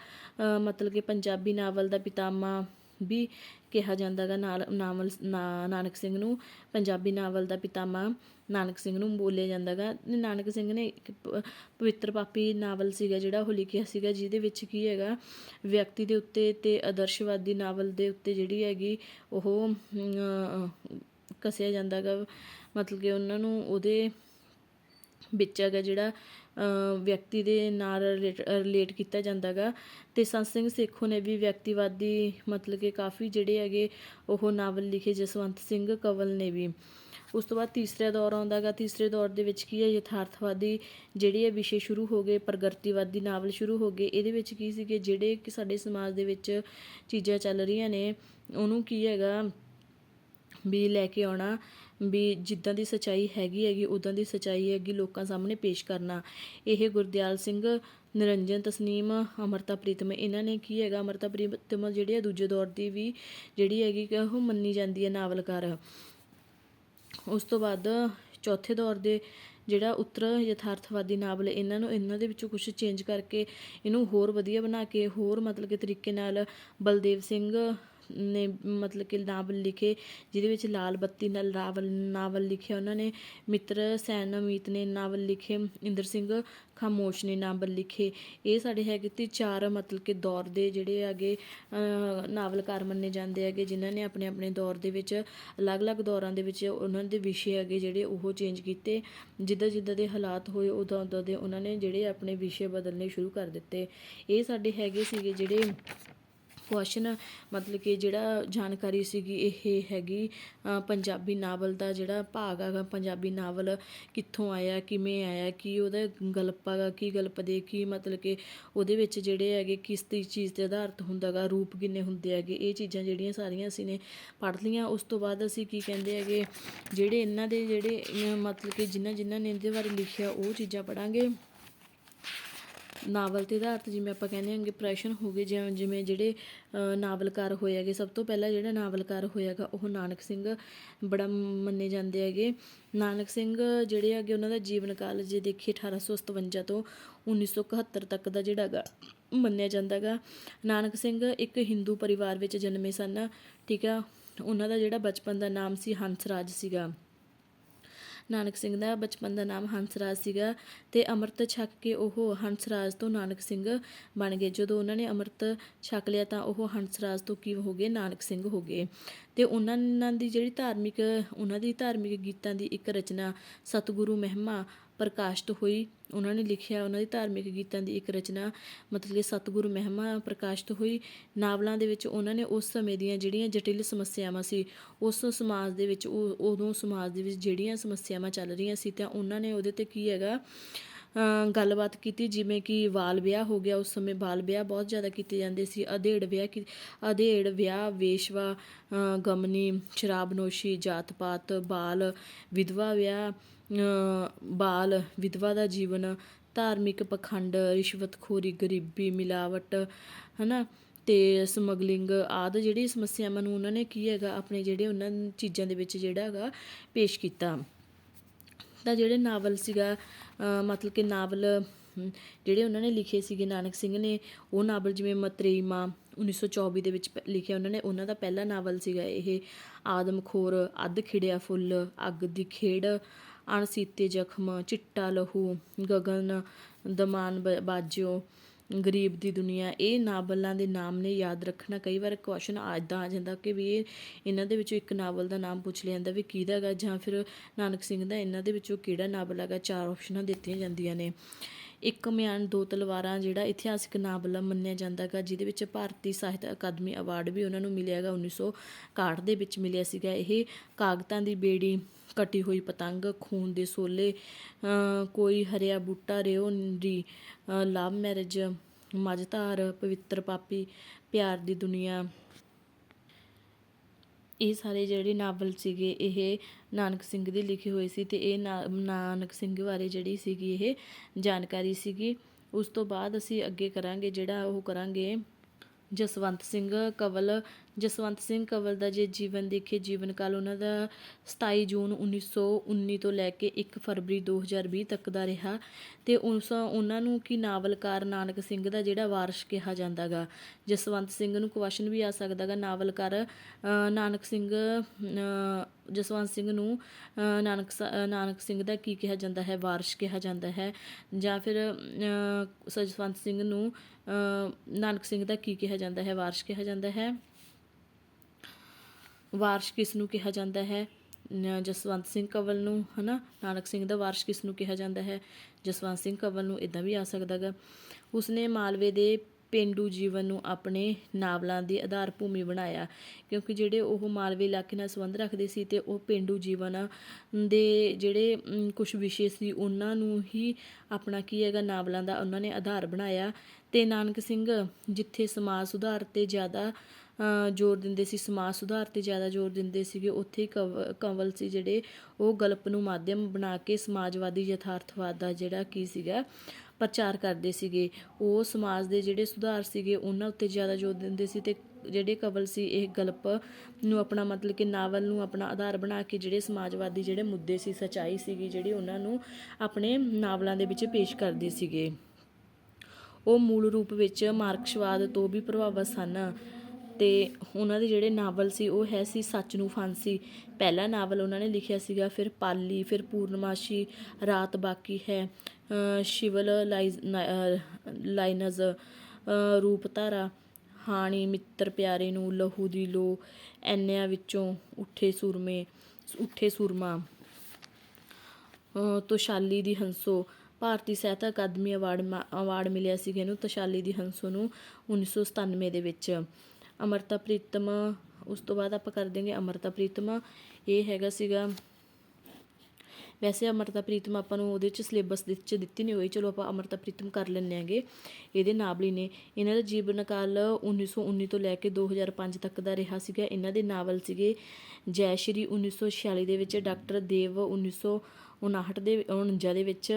ਮਤਲਬ ਕਿ ਪੰਜਾਬੀ ਨਾਵਲ ਦਾ ਪਿਤਾਮਾ ਵੀ ਕਿਹਾ ਜਾਂਦਾ ਗਾ ਨਾਲ ਨਾਵਲ ਨਾਨਕ ਸਿੰਘ ਨੂੰ ਪੰਜਾਬੀ ਨਾਵਲ ਦਾ ਪਿਤਾਮਾ ਨਾਨਕ ਸਿੰਘ ਨੂੰ ਬੋਲਿਆ ਜਾਂਦਾ ਗਾ ਨਾਨਕ ਸਿੰਘ ਨੇ ਇੱਕ ਪਵਿੱਤਰ ਪਾਪੀ ਨਾਵਲ ਸੀਗਾ ਜਿਹੜਾ ਉਹ ਲਿਖਿਆ ਸੀਗਾ ਜਿਹਦੇ ਵਿੱਚ ਕੀ ਹੈਗਾ ਵਿਅਕਤੀ ਦੇ ਉੱਤੇ ਤੇ ਆਦਰਸ਼ਵਾਦੀ ਨਾਵਲ ਦੇ ਉੱਤੇ ਜਿਹੜੀ ਹੈਗੀ ਉਹ ਅਮ, ਕਸਿਆ ਜਾਂਦਾ ਗਾ ਮਤਲਬ ਕਿ ਉਹਨਾਂ ਨੂੰ ਉਹਦੇ ਵਿੱਚ ਹੈਗਾ ਜਿਹੜਾ ਵਿਅਕਤੀ ਦੇ ਨਾਲ ਰਿਲੇਟ ਰਿਲੇਟ ਕੀਤਾ ਜਾਂਦਾ ਗਾ। ਅਤੇ ਸੰਤ ਸਿੰਘ ਸੇਖੋਂ ਨੇ ਵੀ ਵਿਅਕਤੀਵਾਦੀ ਮਤਲਬ ਕਿ ਕਾਫੀ ਜਿਹੜੇ ਹੈਗੇ ਉਹ ਨਾਵਲ ਲਿਖੇ ਜਸਵੰਤ ਸਿੰਘ ਕੰਵਲ ਨੇ ਵੀ। ਉਸ ਤੋਂ ਬਾਅਦ ਤੀਸਰਾ ਦੌਰ ਆਉਂਦਾ ਗਾ। ਤੀਸਰੇ ਦੌਰ ਦੇ ਵਿੱਚ ਕੀ ਹੈ? ਯਥਾਰਥਵਾਦੀ ਜਿਹੜੇ ਹੈ ਵਿਸ਼ੇ ਸ਼ੁਰੂ ਹੋ ਗਏ, ਪ੍ਰਗਤੀਵਾਦੀ ਨਾਵਲ ਸ਼ੁਰੂ ਹੋ ਗਏ। ਇਹਦੇ ਵਿੱਚ ਕੀ ਸੀਗੇ? ਜਿਹੜੇ ਕਿ ਸਾਡੇ ਸਮਾਜ ਦੇ ਵਿੱਚ ਚੀਜ਼ਾਂ ਚੱਲ ਰਹੀਆਂ ਨੇ, ਉਹਨੂੰ ਕੀ ਹੈਗਾ? ਵੀ ਲੈ ਕੇ ਆਉਣਾ। ਵੀ ਜਿੱਦਾਂ ਦੀ ਸਚਾਈ ਹੈਗੀ ਹੈਗੀ ਉਦਾਂ ਦੀ ਸਚਾਈ ਹੈਗੀ ਲੋਕਾਂ ਸਾਹਮਣੇ ਪੇਸ਼ ਕਰਨਾ। ਇਹ ਗੁਰਦਿਆਲ ਸਿੰਘ, ਨਿਰੰਜਨ, ਤਸਨੀਮ, ਅਮਰਤਾ ਪ੍ਰੀਤਮ, ਇਹਨਾਂ ਨੇ ਕੀ ਹੈਗਾ? ਅਮਰਤਾ ਪ੍ਰੀਤਮ ਜਿਹੜੇ ਆ ਦੂਜੇ ਦੌਰ ਦੀ ਵੀ ਜਿਹੜੀ ਹੈਗੀ ਉਹ ਮੰਨੀ ਜਾਂਦੀ ਹੈ ਨਾਵਲਕਾਰ। ਉਸ ਤੋਂ ਬਾਅਦ ਚੌਥੇ ਦੌਰ ਦੇ ਜਿਹੜਾ ਉੱਤਰ ਯਥਾਰਥਵਾਦੀ ਨਾਵਲ ਇਹਨਾਂ ਨੂੰ ਇਹਨਾਂ ਦੇ ਵਿੱਚੋਂ ਕੁਝ ਚੇਂਜ ਕਰਕੇ ਇਹਨੂੰ ਹੋਰ ਵਧੀਆ ਬਣਾ ਕੇ, ਹੋਰ ਮਤਲਬ ਕਿ ਤਰੀਕੇ ਨਾਲ ਬਲਦੇਵ ਸਿੰਘ ਨੇ ਮਤਲਬ ਕਿ ਨਾਵਲ ਲਿਖੇ, ਜਿਹਦੇ ਵਿੱਚ ਲਾਲ ਬੱਤੀ ਨਾਲ ਨਾਵਲ ਨਾਵਲ ਲਿਖਿਆ ਉਹਨਾਂ ਨੇ, ਮਿੱਤਰ ਸੈਨ ਅਮੀਤ ਨੇ ਨਾਵਲ ਲਿਖੇ, ਇੰਦਰ ਸਿੰਘ ਖਾਮੋਸ਼ ਨੇ ਨਾਵਲ ਲਿਖੇ। ਇਹ ਸਾਡੇ ਹੈਗੇ ਤੇ ਚਾਰ ਮਤਲਬ ਕਿ ਦੌਰ ਦੇ ਜਿਹੜੇ ਹੈਗੇ ਨਾਵਲਕਾਰ ਮੰਨੇ ਜਾਂਦੇ ਹੈਗੇ, ਜਿਨ੍ਹਾਂ ਨੇ ਆਪਣੇ ਆਪਣੇ ਦੌਰ ਦੇ ਵਿੱਚ, ਅਲੱਗ-ਅਲੱਗ ਦੌਰਾਂ ਦੇ ਵਿੱਚ ਉਹਨਾਂ ਦੇ ਵਿਸ਼ੇ ਹੈਗੇ ਜਿਹੜੇ ਉਹ ਚੇਂਜ ਕੀਤੇ। ਜਿੱਦਾਂ ਜਿੱਦਾਂ ਦੇ ਹਾਲਾਤ ਹੋਏ ਉਦੋਂ ਉਦੋਂ ਦੇ ਉਹਨਾਂ ਨੇ ਜਿਹੜੇ ਆਪਣੇ ਵਿਸ਼ੇ ਬਦਲਨੇ ਸ਼ੁਰੂ ਕਰ ਦਿੱਤੇ। ਇਹ ਸਾਡੇ ਹੈਗੇ ਸੀਗੇ ਜਿਹੜੇ ਕੁਸ਼ਚਨ ਮਤਲਬ ਕਿ ਜਿਹੜਾ ਜਾਣਕਾਰੀ ਸੀਗੀ ਇਹ ਹੈਗੀ ਪੰਜਾਬੀ ਨਾਵਲ ਦਾ ਜਿਹੜਾ ਭਾਗ ਹੈਗਾ, ਪੰਜਾਬੀ ਨਾਵਲ ਕਿੱਥੋਂ ਆਇਆ, ਕਿਵੇਂ ਆਇਆ, ਕੀ ਉਹਦਾ ਗਲਪ ਹੈਗਾ, ਕੀ ਗਲਪ ਦੇ, ਕੀ ਮਤਲਬ ਕਿ ਉਹਦੇ ਵਿੱਚ ਜਿਹੜੇ ਹੈਗੇ ਕਿਸ ਦੀ ਚੀਜ਼ ਤੇ ਆਧਾਰਿਤ ਹੁੰਦਾ ਗਾ ਰੂਪ ਕਿੰਨੇ ਹੁੰਦੇ ਹੈਗੇ, ਇਹ ਚੀਜ਼ਾਂ ਜਿਹੜੀਆਂ ਸਾਰੀਆਂ ਅਸੀਂ ਨੇ ਪੜ੍ਹ ਲਈਆਂ। ਉਸ ਤੋਂ ਬਾਅਦ ਅਸੀਂ ਕੀ ਕਹਿੰਦੇ ਹੈਗੇ, ਜਿਹੜੇ ਇਹਨਾਂ ਦੇ ਜਿਹੜੇ, ਮਤਲਬ ਕਿ ਜਿਨ੍ਹਾਂ ਜਿਨ੍ਹਾਂ ਨੇ ਇਹਦੇ ਬਾਰੇ ਲਿਖਿਆ, ਉਹ ਚੀਜ਼ਾਂ ਪੜਾਂਗੇ ਨਾਵਲ ਤੇ ਆਧਾਰਿਤ ਜਿਵੇਂ ਆਪਾਂ ਕਹਿੰਦੇ ਹਾਂਗੇ ਪ੍ਰੈਸ਼ਨ ਹੋ ਗਏ, ਜਿਵੇਂ ਜਿਵੇਂ ਜਿਹੜੇ ਨਾਵਲਕਾਰ ਹੋਏ ਹੈਗੇ, ਸਭ ਤੋਂ ਪਹਿਲਾਂ ਜਿਹੜਾ ਨਾਵਲਕਾਰ ਹੋਇਆਗਾ ਉਹ ਨਾਨਕ ਸਿੰਘ ਬੜਾ ਮੰਨੇ ਜਾਂਦੇ ਹੈਗੇ। ਨਾਨਕ ਸਿੰਘ ਜਿਹੜੇ ਹੈਗੇ, ਉਹਨਾਂ ਦਾ ਜੀਵਨ ਕਾਲ ਜੇ ਦੇਖੀਏ 1857 ਤੋਂ 1971 ਤੱਕ ਦਾ ਜਿਹੜਾ ਗਾ ਮੰਨਿਆ ਜਾਂਦਾਗਾ ਨਾਨਕ ਸਿੰਘ ਇੱਕ ਹਿੰਦੂ ਪਰਿਵਾਰ ਵਿੱਚ ਜਨਮੇ ਸਨ, ਠੀਕ ਆ? ਉਹਨਾਂ ਦਾ ਜਿਹੜਾ ਬਚਪਨ ਦਾ ਨਾਮ ਸੀ ਹੰਸਰਾਜ ਸੀਗਾ। ਨਾਨਕ ਸਿੰਘ ਦਾ ਬਚਪਨ ਦਾ ਨਾਮ ਹੰਸਰਾਜ ਸੀਗਾ ਤੇ ਅੰਮ੍ਰਿਤ ਛਕ ਕੇ ਉਹ ਹੰਸਰਾਜ ਤੋਂ ਨਾਨਕ ਸਿੰਘ ਬਣ ਗਏ। ਜਦੋਂ ਉਹਨਾਂ ਨੇ ਅੰਮ੍ਰਿਤ ਛਕ ਲਿਆ ਤਾਂ ਉਹ ਹੰਸਰਾਜ ਤੋਂ ਕੀ ਹੋ ਗਏ? ਨਾਨਕ ਸਿੰਘ ਹੋ ਗਏ। ਤੇ ਉਹਨਾਂ ਉਹਨਾਂ ਦੀ ਜਿਹੜੀ ਧਾਰਮਿਕ, ਉਹਨਾਂ ਦੀ ਧਾਰਮਿਕ ਗੀਤਾਂ ਦੀ ਇੱਕ ਰਚਨਾ ਸਤਿਗੁਰੂ ਮਹਿਮਾ ਪ੍ਰਕਾਸ਼ਿਤ ਹੋਈ। ਉਹਨਾਂ ਨੇ ਲਿਖਿਆ ਉਹਨਾਂ ਦੀ ਧਾਰਮਿਕ ਗੀਤਾਂ ਦੀ ਇੱਕ ਰਚਨਾ ਮਤਲਬ ਕਿ ਸਤਿਗੁਰੂ ਮਹਿਮਾ ਪ੍ਰਕਾਸ਼ਿਤ ਹੋਈ। ਨਾਵਲਾਂ ਦੇ ਵਿੱਚ ਉਹਨਾਂ ਨੇ ਉਸ ਸਮੇਂ ਦੀਆਂ ਜਿਹੜੀਆਂ ਜਟਿਲ ਸਮੱਸਿਆਵਾਂ ਸੀ ਉਸ ਸਮਾਜ ਦੇ ਵਿੱਚ ਉਹ ਉਦੋਂ ਸਮਾਜ ਦੇ ਵਿੱਚ ਜਿਹੜੀਆਂ ਸਮੱਸਿਆਵਾਂ ਚੱਲ ਰਹੀਆਂ ਸੀ ਤਾਂ ਉਹਨਾਂ ਨੇ ਉਹਦੇ ਤੇ ਕੀ ਹੈਗਾ ਗੱਲਬਾਤ ਕੀਤੀ ਜਿਵੇਂ ਕਿ ਬਾਲ ਵਿਆਹ ਹੋ ਗਿਆ ਉਸ ਸਮੇਂ ਬਾਲ ਵਿਆਹ ਬਹੁਤ ਜ਼ਿਆਦਾ ਕੀਤੇ ਜਾਂਦੇ ਸੀ। ਅਧੇੜ ਵਿਆਹ ਕੀ ਅਧੇੜ ਵਿਆਹ ਵੇਸ਼ਵਾ ਅ, ਗਮਨੀ ਸ਼ਰਾਬਨੋਸ਼ੀ ਜਾਤ ਪਾਤ ਬਾਲ ਵਿਧਵਾ ਵਿਆਹ ਬਾਲ ਵਿਧਵਾ ਦਾ ਜੀਵਨ, ਧਾਰਮਿਕ ਪਖੰਡ, ਰਿਸ਼ਵਤਖੋਰੀ, ਗਰੀਬੀ, ਮਿਲਾਵਟ ਹੈ ਨਾ ਅਤੇ ਸਮਗਲਿੰਗ ਆਦਿ ਜਿਹੜੀ ਸਮੱਸਿਆਵਾਂ ਨੂੰ ਉਹਨਾਂ ਨੇ ਕੀ ਹੈਗਾ, ਆਪਣੇ ਜਿਹੜੇ ਉਹਨਾਂ ਚੀਜ਼ਾਂ ਦੇ ਵਿੱਚ ਜਿਹੜਾ ਹੈਗਾ, ਪੇਸ਼ ਕੀਤਾ। ਤਾਂ ਜਿਹੜੇ ਨਾਵਲ ਸੀਗਾ ਮਤਲਬ ਕਿ ਨਾਵਲ ਜਿਹੜੇ ਉਹਨਾਂ ਨੇ ਲਿਖੇ ਸੀਗੇ, ਨਾਨਕ ਸਿੰਘ ਨੇ, ਉਹ ਨਾਵਲ ਜਿਵੇਂ ਮਤਰੇਈ ਮਾਂ 1924 ਦੇ ਵਿੱਚ ਪ- ਲਿਖਿਆ ਉਹਨਾਂ ਨੇ, ਉਹਨਾਂ ਦਾ ਪਹਿਲਾ ਨਾਵਲ ਸੀਗਾ ਇਹ, ਆਦਮਖੋਰ, ਅੱਧ ਖਿੜਿਆ ਫੁੱਲ, ਅੱਗ ਦੀ ਖੇੜ ਅਣਸੀਤੇ ਜ਼ਖਮ, ਚਿੱਟਾ ਲਹੂ, ਗਗਨ, ਦਮਾਨ ਬਾਜਿਓ, ਗਰੀਬ ਦੀ ਦੁਨੀਆ, ਇਹ ਨਾਵਲਾਂ ਦੇ ਨਾਮ ਨੇ ਯਾਦ ਰੱਖਣਾ ਕਈ ਵਾਰ ਕੁਐਸਚਨ ਆਦਾ ਆ ਜਾਂਦਾ ਕਿ ਵੀ ਇਹ, ਇਹਨਾਂ ਦੇ ਵਿੱਚੋਂ ਇੱਕ ਨਾਵਲ ਦਾ ਨਾਮ ਪੁੱਛ ਲਿਆ ਜਾਂਦਾ ਵੀ ਕਿਹਦਾ ਹੈਗਾ ਜਾਂ ਫਿਰ ਨਾਨਕ ਸਿੰਘ ਦਾ ਇਹਨਾਂ ਦੇ ਵਿੱਚੋਂ ਕਿਹੜਾ ਨਾਵਲ ਹੈਗਾ, ਚਾਰ ਆਪਸ਼ਨਾਂ ਦਿੱਤੀਆਂ ਜਾਂਦੀਆਂ ਨੇ। ਇੱਕ ਮਿਆਨ ਦੋ ਤਲਵਾਰਾਂ ਜਿਹੜਾ ਇਤਿਹਾਸਿਕ ਨਾਵਲ ਮੰਨਿਆ ਜਾਂਦਾ ਹੈਗਾ ਜਿਹਦੇ ਵਿੱਚ ਭਾਰਤੀ ਸਾਹਿਤ ਅਕਾਦਮੀ ਅਵਾਰਡ ਵੀ ਉਹਨਾਂ ਨੂੰ ਮਿਲਿਆ ਹੈਗਾ 1961 ਦੇ ਵਿੱਚ ਮਿਲਿਆ ਸੀਗਾ। ਇਹ ਕਾਗਤਾਂ ਦੀ ਬੇੜੀ, ਕਟੀ ਹੋਈ ਪਤੰਗ, ਖੂਨ ਦੇ ਸੋਲੇ ਕੋਈ ਹਰਿਆ ਬੂਟਾ, ਰਿਓ ਦੀ ਲਵ ਮੈਰਿਜ ਮਝਧਾਰ ਪਵਿੱਤਰ ਪਾਪੀ, ਪਿਆਰ ਦੀ ਦੁਨੀਆ ਇਹ ਸਾਰੇ ਜਿਹੜੇ ਨਾਵਲ ਸੀਗੇ, ਇਹ ਨਾਨਕ ਸਿੰਘ ਦੇ ਲਿਖੇ ਹੋਏ ਸੀ ਤੇ ਇਹ ਨਾ- ਨਾਨਕ ਸਿੰਘ ਬਾਰੇ ਜਿਹੜੀ ਸੀਗੀ, ਇਹ ਜਾਣਕਾਰੀ ਸੀਗੀ। ਉਸ ਤੋਂ ਬਾਅਦ ਅਸੀਂ ਅੱਗੇ ਕਰਾਂਗੇ ਜਿਹੜਾ ਉਹ ਕਰਾਂਗੇ ਜਸਵੰਤ ਸਿੰਘ ਕਵਲ ਜਸਵੰਤ ਸਿੰਘ ਕਵਲ ਦਾ ਜੇ ਜੀਵਨ ਦੇਖੇ ਜੀਵਨ ਕਾਲ ਉਹਨਾਂ ਦਾ 27 ਜੂਨ 1919 ਤੋਂ ਲੈ ਕੇ 1 ਫਰਵਰੀ 2020 ਤੱਕ ਦਾ ਰਿਹਾ ਤੇ ਉਸ ਉਹਨਾਂ ਨੂੰ ਕੀ ਨਾਵਲਕਾਰ ਨਾਨਕ ਸਿੰਘ ਦਾ ਜਿਹੜਾ ਵਾਰਿਸ ਕਿਹਾ ਜਾਂਦਾਗਾ ਜਸਵੰਤ ਸਿੰਘ ਨੂੰ ਕੁਐਸਚਨ ਵੀ ਆ ਸਕਦਾਗਾ ਨਾਵਲਕਾਰ ਨਾਨਕ ਸਿੰਘ ਜਸਵੰਤ ਸਿੰਘ ਨੂੰ ਨਾਨਕ ਸ- ਨਾਨਕ ਸਿੰਘ ਦਾ ਕੀ ਕਿਹਾ ਜਾਂਦਾ ਹੈ ਵਾਰਿਸ ਕਿਹਾ ਜਾਂਦਾ ਹੈ ਜਾਂ ਫਿਰ ਅ, ਜਸਵੰਤ ਸਿੰਘ ਨੂੰ ਨਾਨਕ ਸਿੰਘ ਦਾ ਕੀ ਕਿਹਾ ਜਾਂਦਾ ਹੈ ਵਾਰਿਸ ਕਿਹਾ ਜਾਂਦਾ ਹੈ। ਵਾਰਸ਼ ਕਿਸ ਨੂੰ ਕਿਹਾ ਜਾਂਦਾ ਹੈ? ਜਸਵੰਤ ਸਿੰਘ ਕੰਵਲ ਨੂੰ, ਹਨਾ? ਨਾਨਕ ਸਿੰਘ ਦਾ ਵਾਰਸ਼ ਕਿਸ ਨੂੰ ਕਿਹਾ ਜਾਂਦਾ ਹੈ? ਜਸਵੰਤ ਸਿੰਘ ਕੰਵਲ ਨੂੰ ਇਦਾਂ ਵੀ ਆ ਸਕਦਾਗਾ ਉਸਨੇ ਮਾਲਵੇ ਦੇ ਪੇਂਡੂ ਜੀਵਨ ਨੂੰ ਆਪਣੇ ਨਾਵਲਾਂ ਦੀ ਆਧਾਰ ਭੂਮੀ ਬਣਾਇਆ, ਕਿਉਂਕਿ ਜਿਹੜੇ ਉਹ ਮਾਲਵੇ ਇਲਾਕੇ ਨਾਲ ਸੰਬੰਧ ਰੱਖਦੇ ਸੀ ਤੇ ਉਹ ਪੇਂਡੂ ਜੀਵਨ ਦੇ ਜਿਹੜੇ ਕੁਝ ਵਿਸ਼ੇ ਸੀ, ਉਹਨਾਂ ਨੂੰ ਹੀ ਆਪਣਾ ਕੀ ਹੈਗਾ, ਨਾਵਲਾਂ ਦਾ ਉਹਨਾਂ ਨੇ ਆਧਾਰ ਬਣਾਇਆ। ਤੇ ਨਾਨਕ ਸਿੰਘ ਜਿੱਥੇ ਸਮਾਜ ਸੁਧਾਰ ਤੇ ਜ਼ਿਆਦਾ ਜ਼ੋਰ ਦਿੰਦੇ ਸੀ, ਸਮਾਜ ਸੁਧਾਰ ਤੇ ਜ਼ਿਆਦਾ ਜ਼ੋਰ ਦਿੰਦੇ ਸੀਗੇ। ਉੱਥੇ ਹੀ ਕਵ- ਕੰਵਲ ਸੀ ਜਿਹੜੇ ਉਹ ਗਲਪ ਨੂੰ ਮਾਧਿਅਮ ਬਣਾ ਕੇ ਸਮਾਜਵਾਦੀ ਯਥਾਰਥਵਾਦ ਦਾ ਜਿਹੜਾ ਕੀ ਸੀਗਾ, ਪ੍ਰਚਾਰ ਕਰਦੇ ਸੀਗੇ। ਉਹ ਸਮਾਜ ਦੇ ਜਿਹੜੇ ਸੁਧਾਰ ਸੀਗੇ, ਉਹਨਾਂ ਉੱਤੇ ਜ਼ਿਆਦਾ ਜ਼ੋਰ ਦਿੰਦੇ ਸੀ ਅਤੇ ਜਿਹੜੇ ਕਵਲ ਸੀ, ਇਹ ਗਲਪ ਨੂੰ ਆਪਣਾ ਮਤਲਬ ਕਿ ਨਾਵਲ ਨੂੰ ਆਪਣਾ ਆਧਾਰ ਬਣਾ ਕੇ ਜਿਹੜੇ ਸਮਾਜਵਾਦੀ ਜਿਹੜੇ ਮੁੱਦੇ ਸੀ, ਸਚਾਈ ਸੀਗੀ ਜਿਹੜੀ ਉਹਨਾਂ ਨੂੰ ਆਪਣੇ ਨਾਵਲਾਂ ਦੇ ਵਿੱਚ ਪੇਸ਼ ਕਰਦੇ ਸੀਗੇ। ਉਹ ਮੂਲ ਰੂਪ ਵਿੱਚ ਮਾਰਕਸਵਾਦ ਤੋਂ ਵੀ ਪ੍ਰਭਾਵਿਤ ਸਨ। ਅਤੇ ਉਹਨਾਂ ਦੇ ਜਿਹੜੇ ਨਾਵਲ ਸੀ ਉਹ ਹੈ ਸੀ ਸੱਚ ਨੂੰ ਫਾਂਸੀ। ਪਹਿਲਾ ਨਾਵਲ ਉਹਨਾਂ ਨੇ ਲਿਖਿਆ ਸੀਗਾ ਫਿਰ ਪਾਲੀ ਫਿਰ ਪੂਰਨਮਾਸ਼ੀ ਰਾਤ ਬਾਕੀ ਹੈ। ਸ਼ਿਵਲ ਲਾਈਜ਼ ਲਾਈਨਜ਼ ਅ, ਰੂਪਧਾਰਾ ਹਾਣੀ ਮਿੱਤਰ ਪਿਆਰੇ ਨੂੰ ਲਹੂ ਦੀ ਲੋ ਐਨਿਆਂ ਵਿੱਚੋਂ ਉੱਠੇ ਸੂਰਮੇ ਉੱਠੇ ਸੂਰਮਾ। ਤੋਸ਼ਾਲੀ ਦੀ ਹੰਸੋ ਭਾਰਤੀ ਸਾਹਿਤ ਅਕਾਦਮੀ ਅਵਾਰਡ ਮਾ- ਅਵਾਰਡ ਮਿਲਿਆ ਸੀਗਾ ਇਹਨੂੰ ਤੋਸ਼ਾਲੀ ਦੀ ਹੰਸੋ ਨੂੰ 1997 ਦੇ ਵਿੱਚ। ਅਮਰਤਾ ਪ੍ਰੀਤਮ, ਉਸ ਤੋਂ ਬਾਅਦ ਆਪਾਂ ਕਰ ਦੇਂਗੇ ਅਮਰਤਾ ਪ੍ਰੀਤਮ। ਇਹ ਹੈਗਾ ਸੀਗਾ, ਵੈਸੇ ਅਮਰਤਾ ਪ੍ਰੀਤਮ ਆਪਾਂ ਨੂੰ ਉਹਦੇ ਚ ਸਿਲੇਬਸ ਦੇ ਵਿੱਚ ਦਿੱਤੀ ਨਹੀਂ ਹੋਈ, ਚਲੋ ਆਪਾਂ ਅਮਰਤਾ ਪ੍ਰੀਤਮ ਕਰ ਲੈਂਦੇ ਆਂਗੇ। ਇਹਦੇ ਨਾਵਲੀ ਨੇ ਇਹਨਾਂ ਦਾ ਜੀਵਨ ਕਾਲ 1919 ਤੋਂ ਲੈ ਕੇ 2005 ਤੱਕ ਦਾ ਰਿਹਾ ਸੀਗਾ। ਇਹਨਾਂ ਦੇ ਨਾਵਲ ਸੀਗੇ ਜੈ ਸ਼੍ਰੀ 1946 ਦੇ ਵਿੱਚ, ਡਾਕਟਰ ਦੇਵ 1959 ਦੇ 49 ਦੇ ਵਿੱਚ।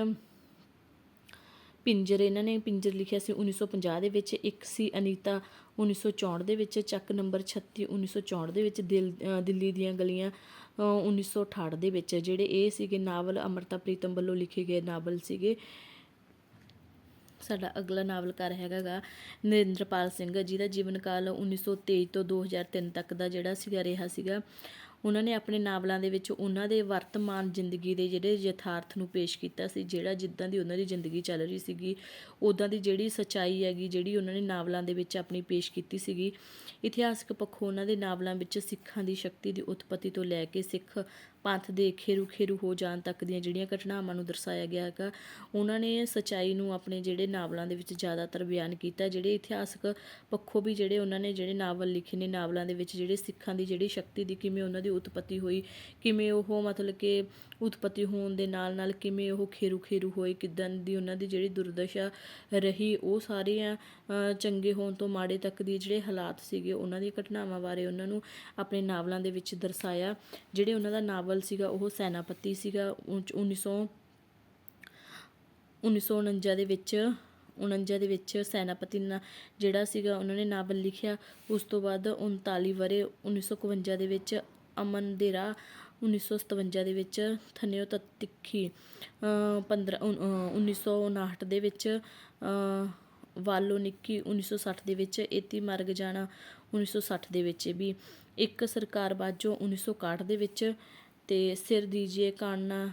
ਪਿੰਜਰ ਇਹਨਾਂ ਨੇ ਪਿੰਜਰ ਲਿਖਿਆ ਸੀ 1950 ਦੇ ਵਿੱਚ ਇੱਕ ਸੀ ਅਨੀਤਾ 1964 ਦੇ ਵਿੱਚ ਚੱਕ ਨੰਬਰ 36 1964 ਦੇ ਵਿੱਚ ਦਿਲ ਦਿੱਲੀ ਦੀਆਂ ਗਲੀਆਂ ਅ, 1968 ਦੇ ਵਿੱਚ ਜਿਹੜੇ ਇਹ ਸੀਗੇ ਨਾਵਲ ਅਮਰਤਾ ਪ੍ਰੀਤਮ ਵੱਲੋਂ ਲਿਖੇ ਗਏ ਨਾਵਲ ਸੀਗੇ। ਸਾਡਾ ਅਗਲਾ ਨਾਵਲਕਾਰ ਹੈਗਾਗਾ ਨਰਿੰਦਰਪਾਲ ਸਿੰਘ ਜਿਹਦਾ ਜੀਵਨ ਕਾਲ 1923 ਤੋਂ 2003 ਤੱਕ ਦਾ ਜਿਹੜਾ ਸੀਗਾ ਰਿਹਾ ਸੀਗਾ। ਉਹਨਾਂ ਨੇ ਆਪਣੇ ਨਾਵਲਾਂ ਦੇ ਵਿੱਚ ਉਹਨਾਂ ਦੇ ਵਰਤਮਾਨ ਜ਼ਿੰਦਗੀ ਦੇ ਜਿਹੜੇ ਯਥਾਰਥ ਨੂੰ ਪੇਸ਼ ਕੀਤਾ ਸੀ, ਜਿਹੜਾ ਜਿੱਦਾਂ ਦੀ ਉਹਨਾਂ ਦੀ ਜ਼ਿੰਦਗੀ ਚੱਲ ਰਹੀ ਸੀਗੀ ਉਦਾਂ ਦੀ ਜਿਹੜੀ ਸਚਾਈ ਹੈਗੀ, ਜਿਹੜੀ ਉਹਨਾਂ ਨੇ ਨਾਵਲਾਂ ਦੇ ਵਿੱਚ ਆਪਣੀ ਪੇਸ਼ ਕੀਤੀ ਸੀਗੀ, ਇਤਿਹਾਸਕ ਪੱਖੋਂ ਉਹਨਾਂ ਦੇ ਨਾਵਲਾਂ ਵਿੱਚ ਸਿੱਖਾਂ ਦੀ ਸ਼ਕਤੀ ਦੀ ਉਤਪਤੀ ਤੋਂ ਲੈ ਕੇ ਸਿੱਖ ਪੰਥ ਦੇ ਖੇਰੂ ਖੇਰੂ ਹੋ ਜਾਣ ਤੱਕ ਦੀਆਂ ਜਿਹੜੀਆਂ ਘਟਨਾਵਾਂ ਨੂੰ ਦਰਸਾਇਆ ਗਿਆ ਹੈਗਾ, ਉਹਨਾਂ ਨੇ ਸਚਾਈ ਨੂੰ ਆਪਣੇ ਜਿਹੜੇ ਨਾਵਲਾਂ ਦੇ ਵਿੱਚ ਜ਼ਿਆਦਾਤਰ ਬਿਆਨ ਕੀਤਾ, ਜਿਹੜੇ ਇਤਿਹਾਸਕ ਪੱਖੋਂ ਵੀ ਜਿਹੜੇ ਉਹਨਾਂ ਨੇ ਜਿਹੜੇ ਨਾਵਲ ਲਿਖੇ ਨੇ, ਨਾਵਲਾਂ ਦੇ ਵਿੱਚ ਜਿਹੜੇ ਸਿੱਖਾਂ ਦੀ ਜਿਹੜੀ ਸ਼ਕਤੀ ਦੀ ਕਿਵੇਂ ਉਹਨਾਂ ਦੀ ਉਤਪਤੀ ਹੋਈ, ਕਿਵੇਂ ਉਹ ਮਤਲਬ ਕਿ ਉਤਪਤੀ ਹੋਣ ਦੇ ਨਾਲ ਨਾਲ ਕਿਵੇਂ ਉਹ ਖੇਰੂ ਖੇਰੂ ਹੋਏ, ਕਿੱਦਾਂ ਦੀ ਉਹਨਾਂ ਦੀ ਜਿਹੜੀ ਦੁਰਦਸ਼ਾ ਰਹੀ, ਉਹ ਸਾਰੀਆਂ ਚੰਗੇ ਹੋਣ ਤੋਂ ਮਾੜੇ ਤੱਕ ਦੀ ਜਿਹੜੇ ਹਾਲਾਤ ਸੀਗੇ, ਉਹਨਾਂ ਦੀਆਂ ਘਟਨਾਵਾਂ ਬਾਰੇ ਉਹਨਾਂ ਨੂੰ ਆਪਣੇ ਨਾਵਲਾਂ ਦੇ ਵਿੱਚ ਦਰਸਾਇਆ, ਜਿਹੜੇ ਉਹਨਾਂ ਦਾ ਨਾਵਲ ਸੀਗਾ, ਉਹ ਸੈਨਾਪਤੀ ਸੀਗਾ ਉਹ 'ਚ 1900 1949 ਦੇ ਵਿੱਚ 49 ਦੇ ਵਿੱਚ ਸੈਨਾਪਤੀ ਜਿਹੜਾ ਸੀਗਾ ਉਹਨਾਂ ਨੇ ਨਾਵਲ ਲਿਖਿਆ, ਉਸ ਤੋਂ ਬਾਅਦ 39 ਵਰੇ 1951 ਦੇ ਵਿੱਚ ਅਮਨ ਦੇ ਰਾਹ 1957 ਦੇ ਵਿੱਚ ਥਨਿਓ ਤਿੱਖੀ 15 1959 ਦੇ ਵਿੱਚ ਵਾਲੋ ਨਿੱਕੀ 1960 ਦੇ ਵਿੱਚ ਏਤੀ ਮਰਗ ਜਾਣਾ 1960 ਦੇ ਵਿੱਚ ਵੀ। ਇੱਕ ਸਰਕਾਰ ਬਾਝੋ 1961 ਦੇ ਵਿੱਚ ਤੇ ਸਿਰ ਦੀਜੀਏ ਕਾਨਾ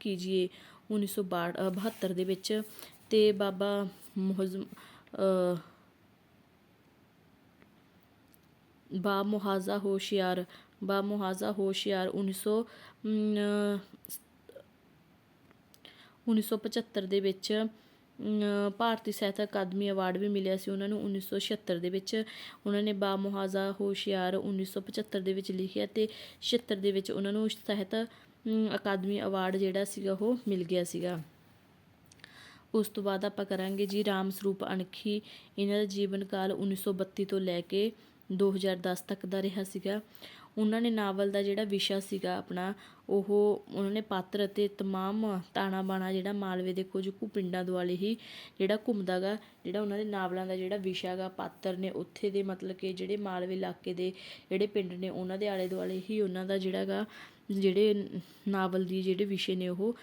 ਕੀਜੀਏ 1972 ਦੇ ਵਿੱਚ। ਤੇ ਬਾਬਾ ਮੁਹਜ਼ਮ ਅ, ਬਾ ਮੁਹਾਜ਼ਾ ਹੋਸ਼ਿਆਰ ਬਾ ਮੁਹਾਜ਼ਾ ਹੋਸ਼ਿਆਰ 1900 ਅਮ, 1975 ਦੇ ਵਿੱਚ ਭਾਰਤੀ ਸਾਹਿਤ ਅਕਾਦਮੀ ਅਵਾਰਡ ਵੀ ਮਿਲਿਆ ਸੀ ਉਹਨਾਂ ਨੂੰ 1976 ਦੇ ਵਿੱਚ। ਉਹਨਾਂ ਨੇ ਬਾ ਮੁਹਾਜ਼ਾ ਹੋਸ਼ਿਆਰ 1975 ਦੇ ਵਿੱਚ ਲਿਖਿਆ ਤੇ 76 ਦੇ ਵਿੱਚ ਉਹਨਾਂ ਨੂੰ ਸਾਹਿਤ ਅਕਾਦਮੀ ਅਵਾਰਡ ਜਿਹੜਾ ਸੀਗਾ ਉਹ ਮਿਲ ਗਿਆ ਸੀਗਾ। ਉਸ ਤੋਂ ਬਾਅਦ ਆਪਾਂ ਕਰਾਂਗੇ ਜੀ ਰਾਮ ਸਰੂਪ ਅਣਖੀ। ਇਹਨਾਂ ਦਾ ਜੀਵਨ ਕਾਲ 1932 ਤੋਂ ਲੈ ਕੇ 2010 ਤੱਕ ਦਾ ਰਿਹਾ ਸੀਗਾ। ਉਹਨਾਂ ਨੇ ਨਾਵਲ ਦਾ ਜਿਹੜਾ ਵਿਸ਼ਾ ਸੀਗਾ ਆਪਣਾ, ਉਹ ਉਹਨਾਂ ਨੇ ਪਾਤਰ ਅਤੇ ਤਮਾਮ ਤਾਣਾ ਬਾਣਾ ਜਿਹੜਾ ਮਾਲਵੇ ਦੇ ਕੁਝ ਕੁ ਪਿੰਡਾਂ ਦੁਆਲੇ ਹੀ ਜਿਹੜਾ ਘੁੰਮਦਾ ਗਾ ਜਿਹੜਾ ਉਹਨਾਂ ਦੇ ਨਾਵਲਾਂ ਦਾ ਜਿਹੜਾ ਵਿਸ਼ਾ ਗਾ, ਪਾਤਰ ਨੇ ਉੱਥੇ ਦੇ ਮਤਲਬ ਕਿ ਜਿਹੜੇ ਮਾਲਵੇ ਇਲਾਕੇ ਦੇ ਜਿਹੜੇ ਪਿੰਡ ਨੇ, ਉਹਨਾਂ ਦੇ ਆਲੇ ਦੁਆਲੇ ਹੀ ਉਹਨਾਂ ਦਾ ਜਿਹੜਾ ਗਾ, ਜਿਹੜੇ ਨਾਵਲ ਦੀ ਜਿਹੜੇ ਵਿਸ਼ੇ ਨੇ ਉਹ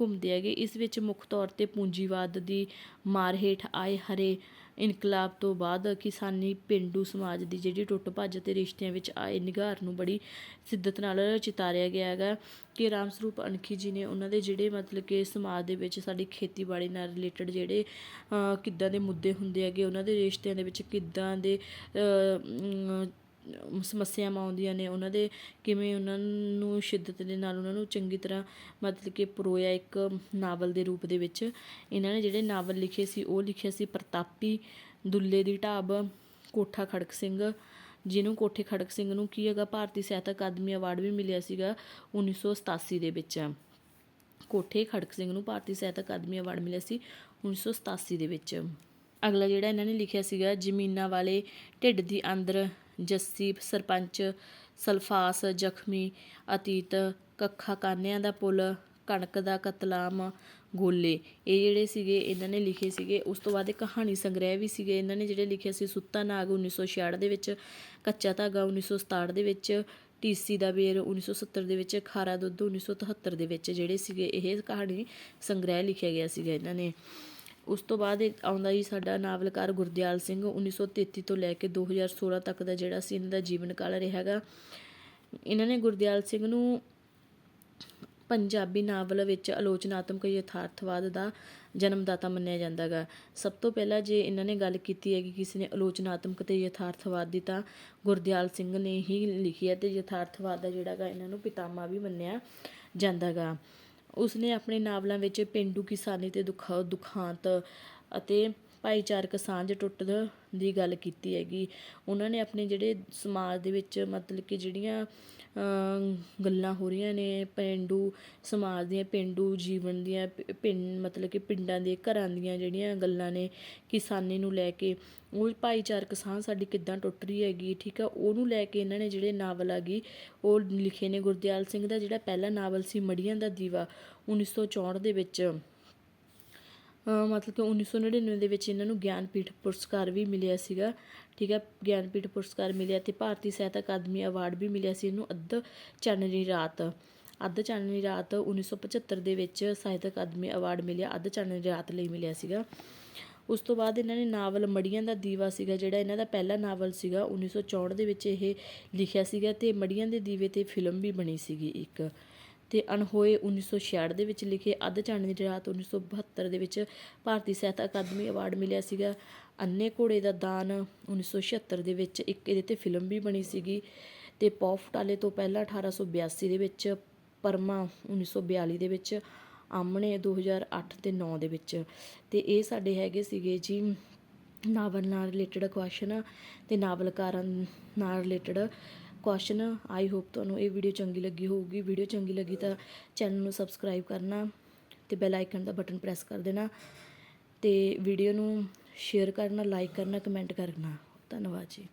ਘੁੰਮਦੇ ਹੈਗੇ। ਇਸ ਵਿੱਚ ਮੁੱਖ ਤੌਰ ਤੇ ਪੂੰਜੀਵਾਦ ਦੀ ਮਾਰ ਹੇਠ ਆਏ ਹਰੇ ਇਨਕਲਾਬ ਤੋਂ ਬਾਅਦ ਕਿਸਾਨੀ ਪੇਂਡੂ ਸਮਾਜ ਦੀ ਜਿਹੜੀ ਟੁੱਟ ਭੱਜ ਅਤੇ ਰਿਸ਼ਤਿਆਂ ਵਿੱਚ ਆਏ ਨਿਘਾਰ ਨੂੰ ਬੜੀ ਸਿੱਧਤ ਨਾਲ ਚਿਤਾਰਿਆ ਗਿਆ ਹੈਗਾ ਕਿ ਰਾਮ ਸਰੂਪ ਅਣਖੀ ਜੀ ਨੇ ਉਹਨਾਂ ਦੇ ਜਿਹੜੇ ਮਤਲਬ ਕਿ ਸਮਾਜ ਦੇ ਵਿੱਚ ਸਾਡੀ ਖੇਤੀਬਾੜੀ ਨਾਲ ਰਿਲੇਟਡ ਜਿਹੜੇ ਕਿੱਦਾਂ ਦੇ ਮੁੱਦੇ ਹੁੰਦੇ ਹੈਗੇ, ਉਹਨਾਂ ਦੇ ਰਿਸ਼ਤਿਆਂ ਦੇ ਵਿੱਚ ਕਿੱਦਾਂ ਦੇ ਸਮੱਸਿਆਵਾਂ ਆਉਂਦੀਆਂ ਨੇ, ਉਹਨਾਂ ਦੇ ਕਿਵੇਂ ਉਹਨਾਂ ਨੂੰ ਸ਼ਿੱਦਤ ਦੇ ਨਾਲ ਉਹਨਾਂ ਨੂੰ ਚੰਗੀ ਤਰ੍ਹਾਂ ਮਤਲਬ ਕਿ ਪਰੋਇਆ ਇੱਕ ਨਾਵਲ ਦੇ ਰੂਪ ਦੇ ਵਿੱਚ। ਇਹਨਾਂ ਨੇ ਜਿਹੜੇ ਨਾਵਲ ਲਿਖੇ ਸੀ, ਉਹ ਲਿਖਿਆ ਸੀ ਪ੍ਰਤਾਪੀ ਦੁੱਲੇ ਦੀ ਢਾਬ, ਕੋਠਾ ਖੜਕ ਸਿੰਘ, ਜਿਹਨੂੰ ਕੋਠੇ ਖੜਕ ਸਿੰਘ ਨੂੰ ਕੀ ਹੈਗਾ, ਭਾਰਤੀ ਸਾਹਿਤ ਅਕਾਦਮੀ ਅਵਾਰਡ ਵੀ ਮਿਲਿਆ ਸੀਗਾ 1987 ਦੇ ਵਿੱਚ। ਕੋਠੇ ਖੜਕ ਸਿੰਘ ਨੂੰ ਭਾਰਤੀ ਸਾਹਿਤ ਅਕਾਦਮੀ ਅਵਾਰਡ ਮਿਲਿਆ ਸੀ 1987 ਦੇ ਵਿੱਚ। ਅਗਲਾ ਜਿਹੜਾ ਇਹਨਾਂ ਨੇ ਲਿਖਿਆ ਸੀਗਾ, ਜ਼ਮੀਨਾਂ ਵਾਲੇ ਢਿੱਡ ਦੀ ਅੰਦਰ ਜੱਸੀ, ਸਰਪੰਚ, ਸਲਫਾਸ, ਜ਼ਖਮੀ, ਅਤੀਤ ਕੱਖਾ ਕਾਨਿਆਂ ਦਾ ਪੁੱਲ, ਕਣਕ ਦਾ ਕਤਲਾਮ, ਗੋਲੇ। ਇਹ ਜਿਹੜੇ ਸੀਗੇ, ਇਹਨਾਂ ਨੇ ਲਿਖੇ ਸੀਗੇ। ਉਸ ਤੋਂ ਬਾਅਦ ਇਹ ਕਹਾਣੀ ਸੰਗ੍ਰਹਿ ਵੀ ਸੀਗੇ। ਇਹਨਾਂ ਨੇ ਜਿਹੜੇ ਲਿਖਿਆ ਸੀ, ਸੁੱਤਾ ਨਾਗ 1966 ਦੇ ਵਿੱਚ, ਕੱਚਾ ਧਾਗਾ 1967 ਦੇ ਵਿੱਚ ਟੀਸੀ ਦਾ ਬੇਰ 1970 ਦੇ ਵਿੱਚ, ਖਾਰਾ ਦੁੱਧ 1973 ਦੇ ਵਿੱਚ, ਜਿਹੜੇ ਸੀਗੇ, ਇਹ ਕਹਾਣੀ ਸੰਗ੍ਰਹਿ ਲਿਖਿਆ ਗਿਆ ਸੀਗਾ ਇਹਨਾਂ ਨੇ। ਉਸ ਤੋਂ ਬਾਅਦ ਆਉਂਦਾ ਜੀ ਸਾਡਾ ਨਾਵਲਕਾਰ ਗੁਰਦਿਆਲ ਸਿੰਘ 1933 ਤੋਂ ਲੈ ਕੇ 2016 ਤੱਕ ਦਾ ਜਿਹੜਾ ਸੀ ਇਹਨਾਂ ਦਾ ਜੀਵਨ ਕਾਲ ਰਿਹਾ ਹੈਗਾ। ਇਹਨਾਂ ਨੇ ਗੁਰਦਿਆਲ ਸਿੰਘ ਨੂੰ ਪੰਜਾਬੀ ਨਾਵਲ ਵਿੱਚ ਆਲੋਚਨਾਤਮਕ ਯਥਾਰਥਵਾਦ ਦਾ ਜਨਮਦਾਤਾ ਮੰਨਿਆ ਜਾਂਦਾ ਗਾ ਸਭ ਤੋਂ ਪਹਿਲਾਂ ਜੇ ਇਹਨਾਂ ਨੇ ਗੱਲ ਕੀਤੀ ਹੈ ਕਿ ਕਿਸੇ ਨੇ ਆਲੋਚਨਾਤਮਕ ਤੇ ਯਥਾਰਥਵਾਦ ਦੀ ਤਾਂ ਗੁਰਦਿਆਲ ਸਿੰਘ ਨੇ ਹੀ ਲਿਖੀ ਹੈ ਤੇ ਯਥਾਰਥਵਾਦ ਦਾ ਜਿਹੜਾ ਗਾ ਇਹਨਾਂ ਨੂੰ ਪਿਤਾਮਾ ਵੀ ਮੰਨਿਆ ਜਾਂਦਾ ਗਾ ਉਸਨੇ ਆਪਣੇ ਨਾਵਲਾਂ ਵਿੱਚ ਪੇਂਡੂ ਕਿਸਾਨੀ ਤੇ ਦੁੱਖ, ਦੁਖਾਂਤ ਅਤੇ ਭਾਈਚਾਰਕ ਸਾਂਝ ਟੁੱਟ ਦੀ ਗੱਲ ਕੀਤੀ ਹੈਗੀ। ਉਹਨਾਂ ਨੇ ਆਪਣੇ ਜਿਹੜੇ ਸਮਾਜ ਦੇ ਵਿੱਚ ਮਤਲਬ ਕਿ ਜਿਹੜੀਆਂ ਗੱਲਾਂ ਹੋ ਰਹੀਆਂ ਨੇ ਪੇਂਡੂ, ਸਮਾਜ ਦੀਆਂ, ਪੇਂਡੂ ਜੀਵਨ ਦੀਆਂ ਪਿੰਡ, ਮਤਲਬ ਕਿ ਪਿੰਡਾਂ ਦੇ ਘਰਾਂ ਦੀਆਂ ਜਿਹੜੀਆਂ ਗੱਲਾਂ ਨੇ ਕਿਸਾਨੀ ਨੂੰ ਲੈ ਕੇ, ਉਹ ਭਾਈਚਾਰਕ ਸਾਂਝ ਸਾਡੀ ਕਿੱਦਾਂ ਟੁੱਟ ਰਹੀ ਹੈਗੀ, ਠੀਕ ਆ? ਉਹਨੂੰ ਲੈ ਕੇ ਇਹਨਾਂ ਨੇ ਜਿਹੜੇ ਨਾਵਲ ਹੈਗੀ ਉਹ ਲਿਖੇ ਨੇ ਗੁਰਦਿਆਲ ਸਿੰਘ ਦਾ ਜਿਹੜਾ ਪਹਿਲਾ ਨਾਵਲ ਸੀ, ਮੜੀਆਂ ਦਾ ਦੀਵਾ 1964 ਦੇ ਵਿੱਚ। ਮਤਲਬ ਕਿ 1999 ਦੇ ਵਿੱਚ ਇਹਨਾਂ ਨੂੰ ਗਿਆਨਪੀਠ ਪੁਰਸਕਾਰ ਵੀ ਮਿਲਿਆ ਸੀਗਾ, ਠੀਕ ਹੈ, ਗਿਆਨਪੀਠ ਪੁਰਸਕਾਰ ਮਿਲਿਆ ਤੇ ਭਾਰਤੀ ਸਾਹਿਤ ਅਕਾਦਮੀ ਅਵਾਰਡ ਵੀ ਮਿਲਿਆ ਸੀ ਇਹਨੂੰ ਅੱਧ ਚਾਨਣੀ ਰਾਤ। ਅੱਧ ਚਾਨਣੀ ਰਾਤ 1975 ਦੇ ਵਿੱਚ ਸਾਹਿਤ ਅਕਾਦਮੀ ਅਵਾਰਡ ਮਿਲਿਆ, ਅੱਧ ਚਾਨਣੀ ਰਾਤ ਲਈ ਮਿਲਿਆ ਸੀਗਾ। ਉਸ ਤੋਂ ਬਾਅਦ ਇਹਨਾਂ ਨੇ ਨਾਵਲ ਮੜੀਆਂ ਦਾ ਦੀਵਾ ਸੀਗਾ, ਜਿਹੜਾ ਇਹਨਾਂ ਦਾ ਪਹਿਲਾ ਨਾਵਲ ਸੀਗਾ 1964 ਦੇ ਵਿੱਚ ਇਹ ਲਿਖਿਆ ਸੀਗਾ ਤੇ ਮੜੀਆਂ ਦੇ ਦੀਵੇ ਤੇ ਫਿਲਮ ਵੀ ਬਣੀ ਸੀਗੀ ਇੱਕ। ਤੇ ਅਣਹੋਏ 1966 ਦੇ ਵਿੱਚ ਲਿਖੇ ਅੱਧ ਚਾਨਣੀ ਦੀ ਰਾਤ 1972 ਦੇ ਵਿੱਚ ਭਾਰਤੀ ਸਾਹਿਤ ਅਕਾਦਮੀ ਅਵਾਰਡ ਮਿਲਿਆ ਸੀਗਾ। ਅੰਨੇ ਘੋੜੇ ਦਾ ਦਾਨ 1976 ਦੇ ਵਿੱਚ ਇੱਕ ਇਹਦੇ ਤੇ ਫਿਲਮ ਵੀ ਬਣੀ ਸੀਗੀ ਤੇ ਪੌ ਫਟਾਲੇ ਤੋਂ ਪਹਿਲਾਂ 1882 ਦੇ ਵਿੱਚ, ਪਰਮਾ 1942 ਦੇ ਵਿੱਚ, ਆਮਣੇ 2008 ਤੇ 9 ਦੇ ਵਿੱਚ। ਤੇ ਇਹ ਸਾਡੇ ਹੈਗੇ ਸੀਗੇ ਜੀ ਨਾਵਲ ਨਾਲ ਰਿਲੇਟਡ ਕੁਐਸਚਨ ਤੇ ਨਾਵਲਕਾਰਾਂ ਨਾਲ ਰਿਲੇਟਡ ਕੁਐਸਚਨ ਆਈ ਹੋਪ ਤੁਹਾਨੂੰ ਇਹ ਵੀਡੀਓ ਚੰਗੀ ਲੱਗੀ ਹੋਊਗੀ। ਵੀਡੀਓ ਚੰਗੀ ਲੱਗੀ ਤਾਂ ਚੈਨਲ ਨੂੰ ਸਬਸਕ੍ਰਾਈਬ ਕਰਨਾ ਤੇ ਬੈਲ ਆਈਕਨ ਦਾ ਬਟਨ ਪ੍ਰੈਸ ਕਰ ਦੇਣਾ ਤੇ ਵੀਡੀਓ ਨੂੰ ਸ਼ੇਅਰ ਕਰਨਾ ਲਾਈਕ ਕਰਨਾ ਕਮੈਂਟ ਕਰਨਾ। ਧੰਨਵਾਦ ਜੀ।